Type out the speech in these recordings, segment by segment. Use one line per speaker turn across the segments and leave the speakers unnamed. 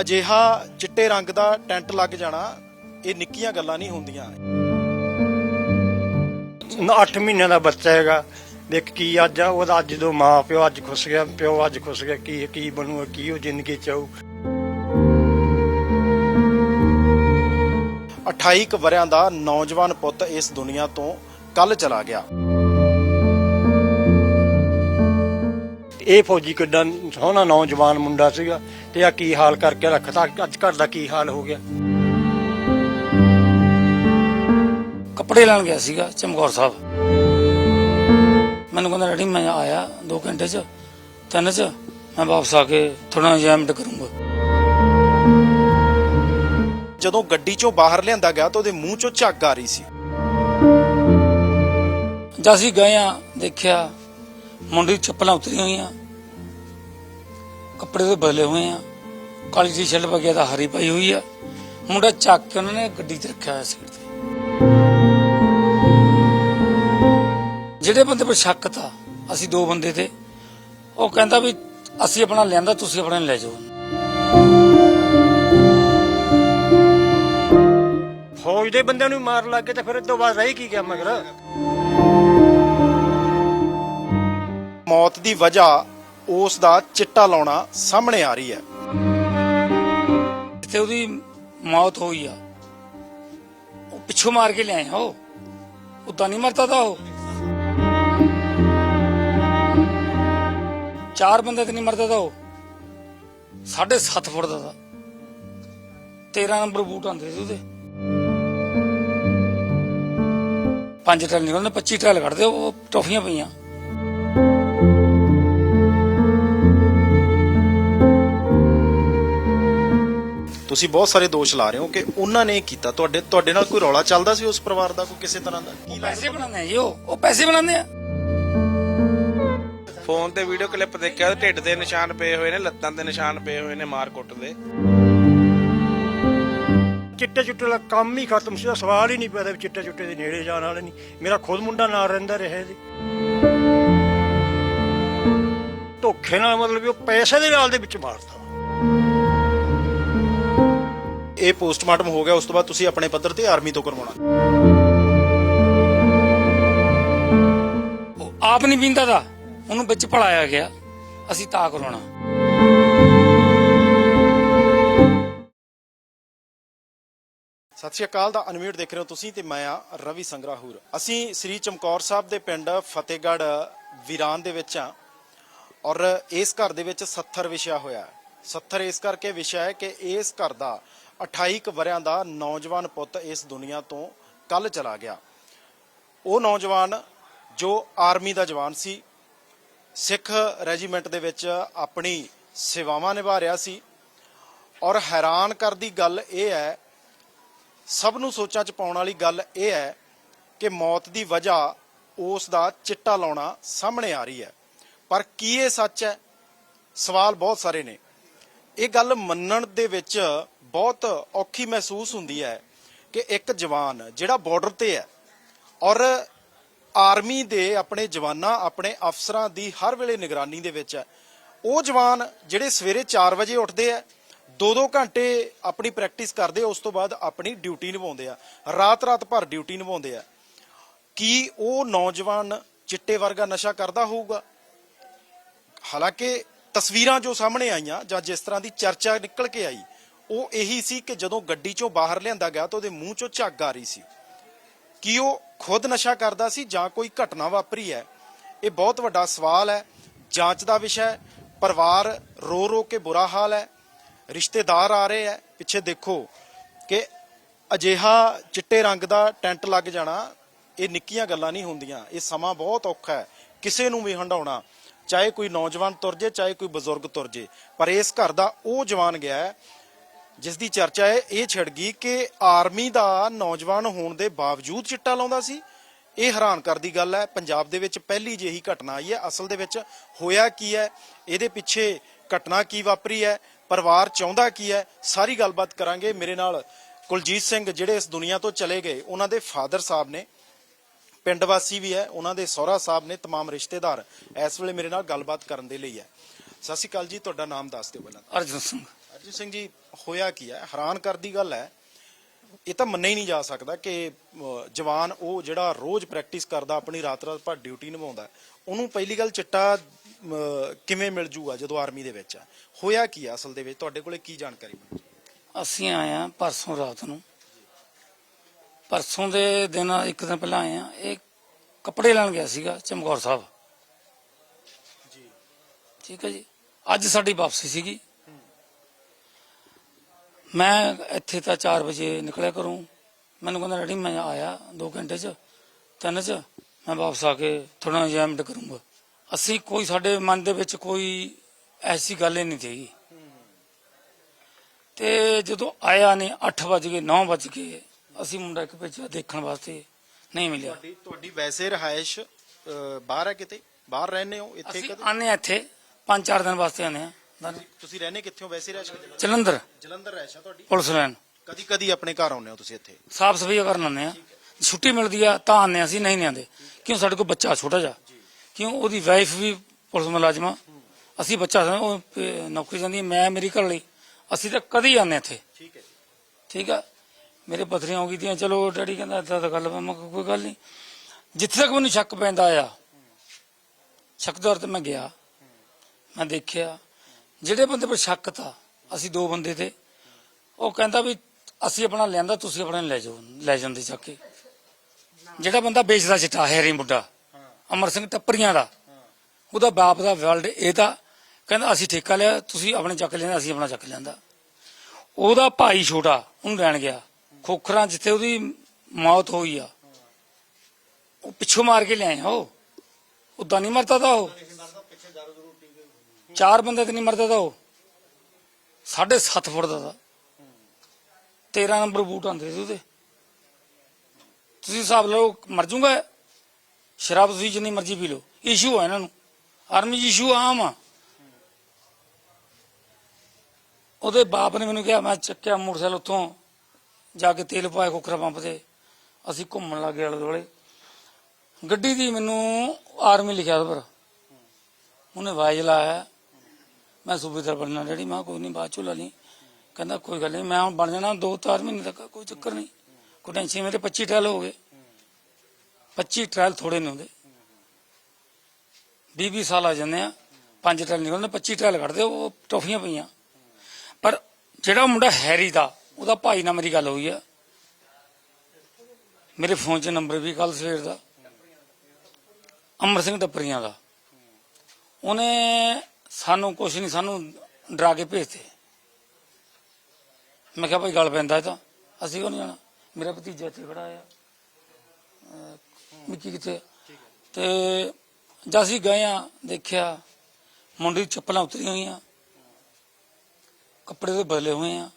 ਅਜਿਹਾ ਚਿੱਟੇ ਰੰਗ ਦਾ ਟੈਂਟ ਲੱਗ ਜਾਣਾ ਇਹ ਨਿੱਕੀਆਂ ਗੱਲਾਂ ਨਹੀਂ ਹੁੰਦੀਆਂ।
8 ਮਹੀਨਿਆਂ ਦਾ ਬੱਚਾ ਹੈਗਾ। ਦੇਖ ਕੀ ਅੱਜ ਆ ਉਹਦਾ ਅੱਜ ਜਦੋਂ ਮਾਂ ਪਿਓ ਅੱਜ ਖੁੱਸ ਗਿਆ ਪਿਓ ਅੱਜ ਖੁੱਸ ਗਿਆ ਕੀ ਕੀ ਬਣੂਗਾ ਕੀ ਉਹ ਜ਼ਿੰਦਗੀ ਚ ਆਊ।
28 ਕੁ ਵਰਿਆਂ ਦਾ ਨੌਜਵਾਨ ਪੁੱਤ ਇਸ ਦੁਨੀਆ ਤੋਂ ਕੱਲ ਚਲਾ ਗਿਆ।
ਇਹ ਫੌਜੀ ਕਿੱਡਾ ਸੋਹਣਾ ਨੌਜਵਾਨ ਮੁੰਡਾ ਸੀਗਾ। ਤੇ ਆ ਕੀ ਹਾਲ ਕਰਕੇ ਰੱਖਤਾ ਅੱਜ ਘਰ ਦਾ ਕੀ ਹਾਲ ਹੋ ਗਿਆ।
ਕੱਪੜੇ ਲੈਣ ਗਿਆ ਸੀਗਾ ਚਮਕੌਰ ਸਾਹਿਬ। ਮੈਨੂੰ ਕਹਿੰਦਾ ਡੈਡੀ ਮੈਂ ਆਇਆ 2 ਘੰਟੇ ਚ ਤਿੰਨ ਚ ਮੈਂ ਵਾਪਸ ਆ ਕੇ ਥੋੜਾ ਇੰਜੋਇਮੈਂਟ ਕਰੂੰਗਾ।
ਜਦੋਂ ਗੱਡੀ ਚੋਂ ਬਾਹਰ ਲਿਆਂਦਾ ਗਿਆ ਤਾਂ ਉਹਦੇ ਮੂੰਹ ਚੋਂ ਝੱਗ ਆ ਰਹੀ ਸੀ।
ਜਦ ਅਸੀਂ ਗਏ ਆ ਦੇਖਿਆ ਮੁੰਡੇ ਦੀ ਚੱਪਲਾਂ ਉਤਰੀਆਂ ਹੋਈਆਂ। ਕੱਪੜੇ ਤੋਂ ਬਦਲੇ ਹੋਏ ਆ। ਕਾਲੀ ਟੀ-ਸ਼ਰਟ ਵਗਿਆ ਤਾਂ ਹਰੀ ਪਾਈ ਹੋਈ ਆ। ਮੁੰਡਾ ਚੱਕ ਕੇ ਉਹਨਾਂ ਨੇ ਗੱਡੀ 'ਚ ਰੱਖਿਆ ਹੋਇਆ ਸੀਟ ਤੇ। ਜਿਹੜੇ ਬੰਦੇ ਪਰ ਸ਼ੱਕ ਤਾ ਅਸੀਂ ਦੋ ਬੰਦੇ ਤੇ। ਉਹ ਕਹਿੰਦਾ ਵੀ ਅਸੀਂ ਆਪਣਾ ਲਿਆਂਦਾ ਤੁਸੀਂ ਆਪਣਾ ਲੈ ਜਾਓ।
ਫੌਜ ਦੇ ਬੰਦਿਆਂ ਨੂੰ ਮਾਰ ਲੱਗ ਗਏ ਤੇ ਫਿਰ ਇਹ ਤੋਂ ਬਾਅਦ ਰਹੀ ਕੀ ਗਿਆ ਮਗਰ
ਮੌਤ ਦੀ ਵਜ੍ਹਾ ਉਸ ਦਾ ਚਿੱਟਾ ਲਾਉਣਾ ਸਾਹਮਣੇ ਆ ਰਹੀ ਹੈ।
ਤੇ ਉਹਦੀ ਮੌਤ ਹੋਈ ਆ, ਉਹ ਪਿੱਛੋਂ ਮਾਰ ਕੇ ਲਿਆਏ ਆ ਉਹ। ਉਦਾਂ ਨਹੀਂ ਮਰਦਾ ਤਾ ਉਹ। ਚਾਰ ਬੰਦੇ ਤੇ ਨਹੀਂ ਮਰਦਾ ਤਾ ਉਹ। ਸਾਢੇ ਸੱਤ ਫੁੱਟ ਦਾ ਤਾ। 13 ਨੰਬਰ ਬੂਟ ਆਂਦੇ ਸੀ ਉਹਦੇ। ਪੰਜ ਟਰੈਲ ਨਿਕਲਦੇ 25 ਟਰੈਲ ਕੱਢਦੇ, ਉਹ ਟੋਫੀਆਂ ਪਈਆਂ।
ਤੁਸੀਂ ਬਹੁਤ ਸਾਰੇ ਦੋਸ਼ ਲਾ ਰਹੇ ਹੋ ਕਿ ਉਹਨਾਂ ਨੇ ਕੀਤਾ। ਤੁਹਾਡੇ ਤੁਹਾਡੇ ਨਾਲ ਕੋਈ ਰੌਲਾ ਚੱਲਦਾ ਸੀ ਉਸ ਪਰਿਵਾਰ ਦਾ ਕੋਈ ਕਿਸੇ ਤਰ੍ਹਾਂ ਦਾ? ਕੀ
ਪੈਸੇ ਬਣਾਉਂਦੇ ਆ ਜੀ ਉਹ। ਉਹ ਪੈਸੇ ਬਣਾਉਂਦੇ ਆ।
ਫੋਨ ਤੇ ਵੀਡੀਓ ਕਲਿੱਪ ਦੇਖਿਆ ਉਹਦੇ ਢਿੱਡ ਦੇ ਨਿਸ਼ਾਨ ਪਏ ਹੋਏ ਨੇ ਲੱਤਾਂ ਦੇ ਨਿਸ਼ਾਨ ਪਏ ਹੋਏ ਨੇ ਮਾਰ ਕੁੱਟ ਦੇ।
ਚਿੱਟੇ ਚੁੱਟੇ ਦਾ ਕੰਮ ਹੀ ਖਤਮ ਸੀ ਉਹਦਾ ਸਵਾਲ ਹੀ ਨਹੀਂ ਪੈਦਾ ਵੀ ਚਿੱਟੇ ਚੁੱਟੇ ਦੇ ਨੇੜੇ ਜਾਣ ਵਾਲੇ ਨਹੀਂ। ਮੇਰਾ ਖੁਦ ਮੁੰਡਾ ਨਾਲ ਰਹਿੰਦਾ ਰਿਹਾ ਜੀ। ਧੋਖੇ ਨਾਲ ਮਤਲਬ ਉਹ ਪੈਸੇ ਦੇ ਨਾਲ ਦੇ ਵਿੱਚ ਮਾਰਤਾ।
ਇਹ ਪੋਸਟਮਾਰਟਮ ਹੋ ਗਿਆ ਉਸ ਤੋਂ ਬਾਅਦ ਤੁਸੀਂ ਆਪਣੇ ਪੱਧਰ ਤੇ ਆਰਮੀ ਤੋਂ ਕਰਵਾਉਣਾ।
ਉਹ ਆਪ ਨਹੀਂ ਪੀਂਦਾ ਦਾ ਉਹਨੂੰ ਵਿੱਚ ਭਲਾਇਆ ਗਿਆ ਅਸੀਂ ਤਾਂ ਕਰਾਉਣਾ।
ਸਤਿ ਸ਼੍ਰੀ ਅਕਾਲ ਦਾ ਅਨਮਿਊਟ ਦੇਖ ਰਹੇ ਹੋ ਤੁਸੀਂ ਤੇ ਮੈਂ ਆ ਰਵੀ ਸੰਗਰਾਹੂਰ। ਅਸੀਂ ਸ੍ਰੀ ਚਮਕੌਰ ਸਾਹਿਬ ਦੇ ਪਿੰਡ ਫਤਿਹਗੜ੍ਹ ਵੀਰਾਨ ਦੇ ਵਿੱਚ ਆ ਔਰ ਇਸ ਘਰ ਦੇ ਵਿੱਚ 70 ਵਿਸ਼ਾ ਹੋਇਆ ਹੈ। 70 ਇਸ ਕਰਕੇ ਵਿਸ਼ਾ ਹੈ ਕਿ ਇਸ ਘਰ ਦਾ 28 ਕੁ ਵਰਿਆਂ ਦਾ ਨੌਜਵਾਨ ਪੁੱਤ ਇਸ ਦੁਨੀਆ ਤੋਂ ਕੱਲ ਚਲਾ ਗਿਆ। ਉਹ ਨੌਜਵਾਨ ਜੋ ਆਰਮੀ ਦਾ ਜਵਾਨ ਸੀ, ਸਿੱਖ ਰੈਜੀਮੈਂਟ ਦੇ ਵਿੱਚ ਆਪਣੀ ਸੇਵਾਵਾਂ ਨਿਭਾ ਰਿਹਾ ਸੀ ਔਰ ਹੈਰਾਨ ਕਰਦੀ ਗੱਲ ਇਹ ਹੈ, ਸਭ ਨੂੰ ਸੋਚਾਂ 'ਚ ਪਾਉਣ ਵਾਲੀ ਗੱਲ ਇਹ ਹੈ ਕਿ ਮੌਤ ਦੀ ਵਜ੍ਹਾ ਉਸ ਦਾ ਚਿੱਟਾ ਲਾਉਣਾ ਸਾਹਮਣੇ ਆ ਰਹੀ ਹੈ। ਪਰ ਕੀ ਇਹ ਸੱਚ ਹੈ? ਸਵਾਲ ਬਹੁਤ ਸਾਰੇ ਨੇ। ਇਹ ਗੱਲ ਮੰਨਣ ਦੇ ਵਿੱਚ ਬਹੁਤ ਔਖੀ ਮਹਿਸੂਸ ਹੁੰਦੀ ਹੈ ਕਿ ਇੱਕ ਜਵਾਨ ਜਿਹੜਾ ਬਾਰਡਰ ਤੇ ਹੈ ਔਰ ਆਰਮੀ ਦੇ ਆਪਣੇ ਜਵਾਨਾਂ, ਆਪਣੇ ਅਫਸਰਾਂ ਦੀ ਹਰ ਵੇਲੇ ਨਿਗਰਾਨੀ ਦੇ ਵਿੱਚ ਹੈ, ਉਹ ਜਵਾਨ ਜਿਹੜੇ ਸਵੇਰੇ 4 ਵਜੇ ਉੱਠਦੇ ਆ ਦੋ ਦੋ ਘੰਟੇ ਆਪਣੀ ਪ੍ਰੈਕਟਿਸ ਕਰਦੇ, ਉਸ ਤੋਂ ਬਾਅਦ ਆਪਣੀ ਡਿਊਟੀ ਨਿਭਾਉਂਦੇ ਆ ਰਾਤ ਰਾਤ ਭਰ ਡਿਊਟੀ ਨਿਭਾਉਂਦੇ ਆ। ਕੀ ਉਹ ਨੌਜਵਾਨ ਚਿੱਟੇ ਵਰਗਾ ਨਸ਼ਾ ਕਰਦਾ ਹੋਊਗਾ? ਹਾਲਾਂਕਿ ਤਸਵੀਰਾਂ ਜੋ ਸਾਹਮਣੇ ਆਈਆਂ ਜਾਂ ਜਿਸ ਤਰ੍ਹਾਂ ਦੀ ਚਰਚਾ ਨਿਕਲ ਕੇ ਆਈ ਉਹ ਇਹੀ ਸੀ ਕਿ ਜਦੋਂ ਗੱਡੀ ਚੋਂ ਬਾਹਰ ਲਿਆਂਦਾ ਗਿਆ ਤਾਂ ਉਹਦੇ ਮੂੰਹ ਚੋਂ ਝੱਗ ਆ ਰਹੀ ਸੀ। ਕੀ ਉਹ ਖੁਦ ਨਸ਼ਾ ਕਰਦਾ ਸੀ ਜਾਂ ਕੋਈ ਘਟਨਾ ਵਾਪਰੀ ਹੈ? ਇਹ ਬਹੁਤ ਵੱਡਾ ਸਵਾਲ ਹੈ, ਜਾਂਚ ਦਾ ਵਿਸ਼ਾ ਹੈ, ਪਰਿਵਾਰ ਰੋ ਰੋ ਕੇ ਬੁਰਾ ਹਾਲ ਹੈ, ਰਿਸ਼ਤੇਦਾਰ ਆ ਰਹੇ ਹੈ। ਪਿੱਛੇ ਦੇਖੋ ਕਿ ਅਜਿਹਾ ਚਿੱਟੇ ਰੰਗ ਦਾ ਟੈਂਟ ਲੱਗ ਜਾਣਾ, ਇਹ ਨਿੱਕੀਆਂ ਗੱਲਾਂ ਨਹੀਂ ਹੁੰਦੀਆਂ। ਇਹ ਸਮਾਂ ਬਹੁਤ ਔਖਾ ਹੈ, ਕਿਸੇ ਨੂੰ ਵੀ ਹੰਡਾਉਣਾ ਚਾਹੇ ਕੋਈ ਨੌਜਵਾਨ ਤੁਰ ਜੇ, ਚਾਹੇ ਕੋਈ ਬਜ਼ੁਰਗ ਤੁਰ ਜੇ। ਪਰ ਇਸ ਘਰ ਦਾ ਉਹ ਜਵਾਨ ਗਿਆ ਹੈ ਜਿਸ ਦੀ ਚਰਚਾ ਹੈ ਇਹ ਛਿੜ ਗਈ ਕਿ ਆਰਮੀ ਦਾ ਨੌਜਵਾਨ ਹੋਣ ਦੇ ਬਾਵਜੂਦ ਚਿੱਟਾ ਲਾਉਂਦਾ ਸੀ ਇਹ ਹੈਰਾਨ ਕਰਦੀ ਗੱਲ ਹੈ ਪੰਜਾਬ ਦੇ ਵਿੱਚ ਪਹਿਲੀ ਜਿਹੀ ਘਟਨਾ ਆਈ ਹੈ ਅਸਲ ਦੇ ਵਿੱਚ ਹੋਇਆ ਕੀ ਹੈ ਇਹਦੇ ਪਿੱਛੇ ਘਟਨਾ ਕੀ ਵਾਪਰੀ ਹੈ ਪਰਿਵਾਰ ਚਾਹੁੰਦਾ ਕੀ ਹੈ ਸਾਰੀ ਗੱਲਬਾਤ ਕਰਾਂਗੇ ਮੇਰੇ ਨਾਲ ਕੁਲਜੀਤ ਸਿੰਘ ਜਿਹੜੇ ਇਸ ਦੁਨੀਆ ਤੋਂ ਚਲੇ ਗਏ ਉਹਨਾਂ ਦੇ ਫਾਦਰ ਸਾਹਿਬ ਨੇ ਪਿੰਡ ਵਾਸੀ ਵੀ ਹੈ ਉਹਨਾਂ ਦੇ ਸਹੁਰਾ ਸਾਹਿਬ ਨੇ तमाम ਰਿਸ਼ਤੇਦਾਰ ਇਸ ਵੇਲੇ ਮੇਰੇ ਨਾਲ ਗੱਲਬਾਤ ਕਰਨ ਦੇ ਲਈ ਹੈ ਸਤਿ ਸ਼੍ਰੀ ਅਕਾਲ ਜੀ ਤੁਹਾਡਾ ਨਾਮ ਦੱਸ ਦਿਓ ਪਹਿਲਾਂ
ਅਰਜਨ ਸਿੰਘ
ਸਤਜੀਤ ਸਿੰਘ ਜੀ ਹੋਇਆ ਕੀ ਹੈ? ਹੈਰਾਨ ਕਰਦੀ ਗੱਲ ਹੈ। ਇਹ ਤਾਂ ਮੰਨਿਆ ਹੀ ਨਹੀਂ ਜਾ ਸਕਦਾ ਕਿ ਜਵਾਨ ਉਹ ਜਿਹੜਾ ਰੋਜ਼ ਪ੍ਰੈਕਟਿਸ ਕਰਦਾ ਆਪਣੀ ਰਾਤ ਰਾਤ ਭਰ ਡਿਊਟੀ ਨਿਭਾਉਂਦਾ ਉਹਨੂੰ ਪਹਿਲੀ ਗੱਲ ਚਿੱਟਾ ਕਿਵੇਂ ਮਿਲ ਜੂਗਾ ਜਦੋਂ ਆਰਮੀ ਦੇ ਵਿੱਚ ਹੈ ਹੋਇਆ ਕੀ ਅਸਲ ਦੇ ਵਿੱਚ? ਤੁਹਾਡੇ ਕੋਲੇ ਕੀ ਜਾਣਕਾਰੀ ਮਿਲੀ?
ਅਸੀਂ ਆਏ ਆ ਪਰਸੋਂ ਰਾਤ ਨੂੰ। ਪਰਸੋਂ ਦੇ ਦਿਨ ਇੱਕ ਦਿਨ ਪਹਿਲਾਂ ਆਏ ਆ ਇਹ ਕੱਪੜੇ ਲੈਣ ਗਿਆ ਸੀਗਾ ਚਮਕੌਰ ਸਾਹਿਬ।
ਜੀ।
ਠੀਕ ਹੈ ਜੀ। ਅੱਜ ਸਾਡੀ ਵਾਪਸੀ ਸੀਗੀ। ਮੈਂ ਇੱਥੇ ਤਾਂ 4 ਵਜੇ ਨਿਕਲਿਆ ਕਰੂੰ ਮੈਨੂੰ ਕਹਿੰਦਾ ਡੈਡੀ ਮੈਂ ਆਇਆ 2 ਘੰਟੇ ਚ ਤਿੰਨ ਚ ਮੈਂ ਵਾਪਸ ਆ ਕੇ ਥੋੜਾ ਇੰਜੋਇਮੈਂਟ ਕਰੂੰਗਾ। ਅਸੀਂ ਕੋਈ ਸਾਡੇ ਮਨ ਦੇ ਵਿੱਚ ਕੋਈ ਐਸੀ ਗੱਲ ਹੀ ਨਹੀਂ ਸੀ ਤੇ ਜਦੋਂ ਆਇਆ ਨੇ 8 ਵਜ ਗਏ 9 ਵਜ ਅਸੀਂ ਮੁੰਡਾ ਇੱਕ ਭੇਜਿਆ ਦੇਖਣ ਵਾਸਤੇ ਨਹੀਂ ਮਿਲਿਆ।
ਤੁਹਾਡੀ ਤੁਹਾਡੀ ਵੈਸੇ ਰਹਾਇਸ਼ ਅਹ, ਬਾਹਰ ਹੈ ਕਿਤੇ? ਬਾਹਰ ਰਹਿੰਦੇ ਹੋ ਇੱਥੇ
ਅਸੀਂ
ਕਦੇ?
ਆਨੇ ਇੱਥੇ 5-4 ਦਿਨ ਵਾਸਤੇ ਆਨੇ ਆ
ਤੁਸੀਂ ਰਹਿੰਦੇ ਕਿੱਥੇ? ਹੋ ਵੈਸੇ ਰਹਾਇਸ਼ ਕਿਤੇ
ਜਲੰਧਰ।
ਜਲੰਧਰ ਰਹਿਸ਼ ਤੁਹਾਡੀ?
ਪੁਲਿਸ ਲਾਈਨ
ਕਦੀ ਕਦੀ ਆਪਣੇ ਘਰ ਆਉਂਦੇ ਹੋ ਤੁਸੀਂ ਇੱਥੇ?
ਸਾਫ਼ ਸਫ਼ਾਈ ਕਰਨ ਆਉਂਦੇ ਆ। ਛੁੱਟੀ ਮਿਲਦੀ ਆ ਤਾਂ ਆਉਂਦੇ ਅਸੀਂ ਨਹੀਂ ਨਹੀਂ ਆਉਂਦੇ। ਕਿਉਂ? ਸਾਡੇ ਕੋਲ ਬੱਚਾ ਛੋਟਾ ਜਿਹਾ। ਕਿਉਂ? ਉਹਦੀ ਵਾਈਫ ਵੀ ਪੁਲਿਸ ਮੁਲਾਜ਼ਮ ਅਸੀਂ ਬੱਚਾ ਸਾਂ, ਉਹ ਅਹ, ਨੌਕਰੀ ਜਾਂਦੀ ਹੈ, ਮੈਂ ਮੇਰੀ ਘਰ ਲਈ ਅਸੀਂ ਤਾਂ ਕਦੀ ਆਉਂਦੇ ਇੱਥੇ।
ਠੀਕ ਹੈ
ਠੀਕ ਆ? ਮੇਰੇ ਪਥਰੀਆਂ ਹੋ ਗਈਆਂ ਚਲੋ ਡੈਡੀ ਕਹਿੰਦਾ ਏਦਾਂ ਤਾਂ ਗੱਲ ਵਾ। ਮੈਂ ਕਿਹਾ ਕੋਈ ਗੱਲ ਨਹੀਂ। ਜਿੱਥੇ ਤੱਕ ਮੈਨੂੰ ਸ਼ੱਕ ਪੈਂਦਾ ਆ ਸ਼ੱਕ ਦੌਰ ਤੇ ਮੈਂ ਗਿਆ। ਮੈਂ ਦੇਖਿਆ। ਜਿਹੜੇ ਬੰਦੇ ਪਰ ਸ਼ੱਕ ਤਾ ਅਸੀਂ ਦੋ ਬੰਦੇ ਤੇ, ਉਹ ਕਹਿੰਦਾ ਵੀ ਅਸੀਂ ਆਪਣਾ ਲਿਆਂਦਾ, ਤੁਸੀਂ ਆਪਣਾ ਲੈ ਜਾਓ, ਲੈ ਜਾਂਦੇ ਚੱਕ ਕੇ। ਜਿਹੜਾ ਬੰਦਾ ਵੇਚਦਾ ਚਿੱਟਾ, ਹੈਰੀ ਮੁੰਡਾ, ਅਮਰ ਸਿੰਘ ਟੱਪਰੀਆਂ ਦਾ, ਉਹਦਾ ਬਾਪ ਦਾ ਵਰਲਡ ਇਹ ਤਾਂ ਕਹਿੰਦਾ ਅਸੀਂ ਠੇਕਾ ਲਿਆ, ਤੁਸੀਂ ਆਪਣੇ ਚੱਕ ਲੈਂਦਾ, ਅਸੀਂ ਆਪਣਾ ਚੱਕ ਲੈਂਦਾ। ਉਹਦਾ ਭਾਈ ਛੋਟਾ, ਉਹਨੂੰ ਲੈਣ ਗਿਆ। ਖੋਖਰਾਂ ਜਿੱਥੇ ਉਹਦੀ ਮੌਤ ਹੋਈ ਆ, ਉਹ ਪਿੱਛੋਂ ਮਾਰ ਕੇ ਲਿਆਏ ਆ ਉਹ। ਉਦਾਂ ਨਹੀਂ ਮਰਦਾ ਤਾਂ ਉਹ। ਚਾਰ ਬੰਦੇ ਤੇ ਨਹੀਂ ਮਰਦਾ ਤਾ ਉਹ। ਸਾਢੇ ਸੱਤ ਫੁੱਟ ਦਾ ਤਾ। 13 ਨੰਬਰ ਬੂਟ ਆਂਦੇ ਸੀ ਉਹਦੇ। ਤੁਸੀਂ ਹਿਸਾਬ ਲਓ, ਮਰ ਜੂਗਾ ਸ਼ਰਾਬ ਤੁਸੀਂ ਜਿੰਨੀ ਮਰਜ਼ੀ ਪੀ ਲਓ। ਇਸ਼ੂ ਆ ਇਹਨਾਂ ਨੂੰ। ਆਰਮੀ ਇਸ਼ੂ ਆਮ ਆ। ਉਹਦੇ ਬਾਪ ਨੇ ਮੈਨੂੰ ਕਿਹਾ, ਮੈਂ ਚੱਕਿਆ ਮੋਟਰਸਾਈਕਲ ਉੱਥੋਂ, ਜਾ ਕੇ ਤੇਲ ਪਾਇਆ ਕੁੱਕਰਾ ਪੰਪ ਤੇ। ਅਸੀਂ ਘੁੰਮਣ ਲੱਗੇ ਆਲੇ ਦੁਆਲੇ। ਗੱਡੀ ਦੀ ਮੈਨੂੰ ਆਰਮੀ ਲਿਖਿਆ ਉਹਦੇ ਪਰ। ਉਹਨੇ ਵਾਇਜ ਲਾਇਆ। ਮੈਂ ਸੂਬੇਦਾਰ ਬਣਨਾ ਡੈਡੀ, ਮੈਂ ਕਿਹਾ ਕੋਈ ਨਹੀਂ ਬਾਅਦ ਚੋਂ ਲਾ ਲਈ। ਕਹਿੰਦਾ ਕੋਈ ਗੱਲ ਨਹੀਂ ਮੈਂ ਹੁਣ ਬਣ ਜਾਣਾ ਦੋ ਚਾਰ ਮਹੀਨੇ ਤੱਕ, ਕੋਈ ਚੱਕਰ ਨਹੀਂ ਕੋਈ ਟੈਨਸ਼ਨ ਮੇਰੇ 25 ਟਰਾਲ ਹੋ ਗਏ। 25 ਟਰਾਲ ਥੋੜੇ ਨਹੀਂ ਹੁੰਦੇ 20 20 ਸਾਲ ਆ ਜਾਂਦੇ ਆ, ਪੰਜ ਟਰਾਲ ਨਿਕਲਦੇ 25 ਟਰਾਲ ਕੱਢਦੇ, ਉਹ ਟੋਫੀਆਂ ਪਈਆਂ। ਪਰ ਜਿਹੜਾ ਮੁੰਡਾ ਹੈਰੀ ਦਾ, ਉਹਦਾ ਭਾਈ ਨਾਲ ਮੇਰੀ ਗੱਲ ਹੋਈ ਆ। ਮੇਰੇ ਫੋਨ 'ਚ ਨੰਬਰ ਵੀ ਕੱਲ ਸਵੇਰ ਦਾ। ਅਮਰ ਸਿੰਘ ਟੱਪਰੀਆਂ ਦਾ। ਉਹਨੇ ਸਾਨੂੰ ਕੁਛ ਨਹੀਂ ਸਾਨੂੰ ਡਰਾ ਕੇ ਭੇਜਤੇ। ਮੈਂ ਕਿਹਾ, ਭਾਈ, ਗੱਲ ਪੈਂਦਾ ਇਹ ਤਾਂ। ਅਸੀਂ ਕਿਉਂ ਨਹੀਂ ਜਾਣਾ? ਮੇਰਾ ਭਤੀਜਾ ਇੱਥੇ ਖੜਾ ਆ ਅਹ ਮਿੱਕੀ ਕਿੱਥੇ? ਤੇ ਜਦ ਅਸੀਂ ਗਏ ਆ, ਦੇਖਿਆ ਮੁੰਡੇ ਦੀ ਚੱਪਲਾਂ ਉਤਰੀਆਂ ਹੋਈਆਂ। ਕੱਪੜੇ ਤੋਂ ਬਦਲੇ ਹੋਏ ਆ।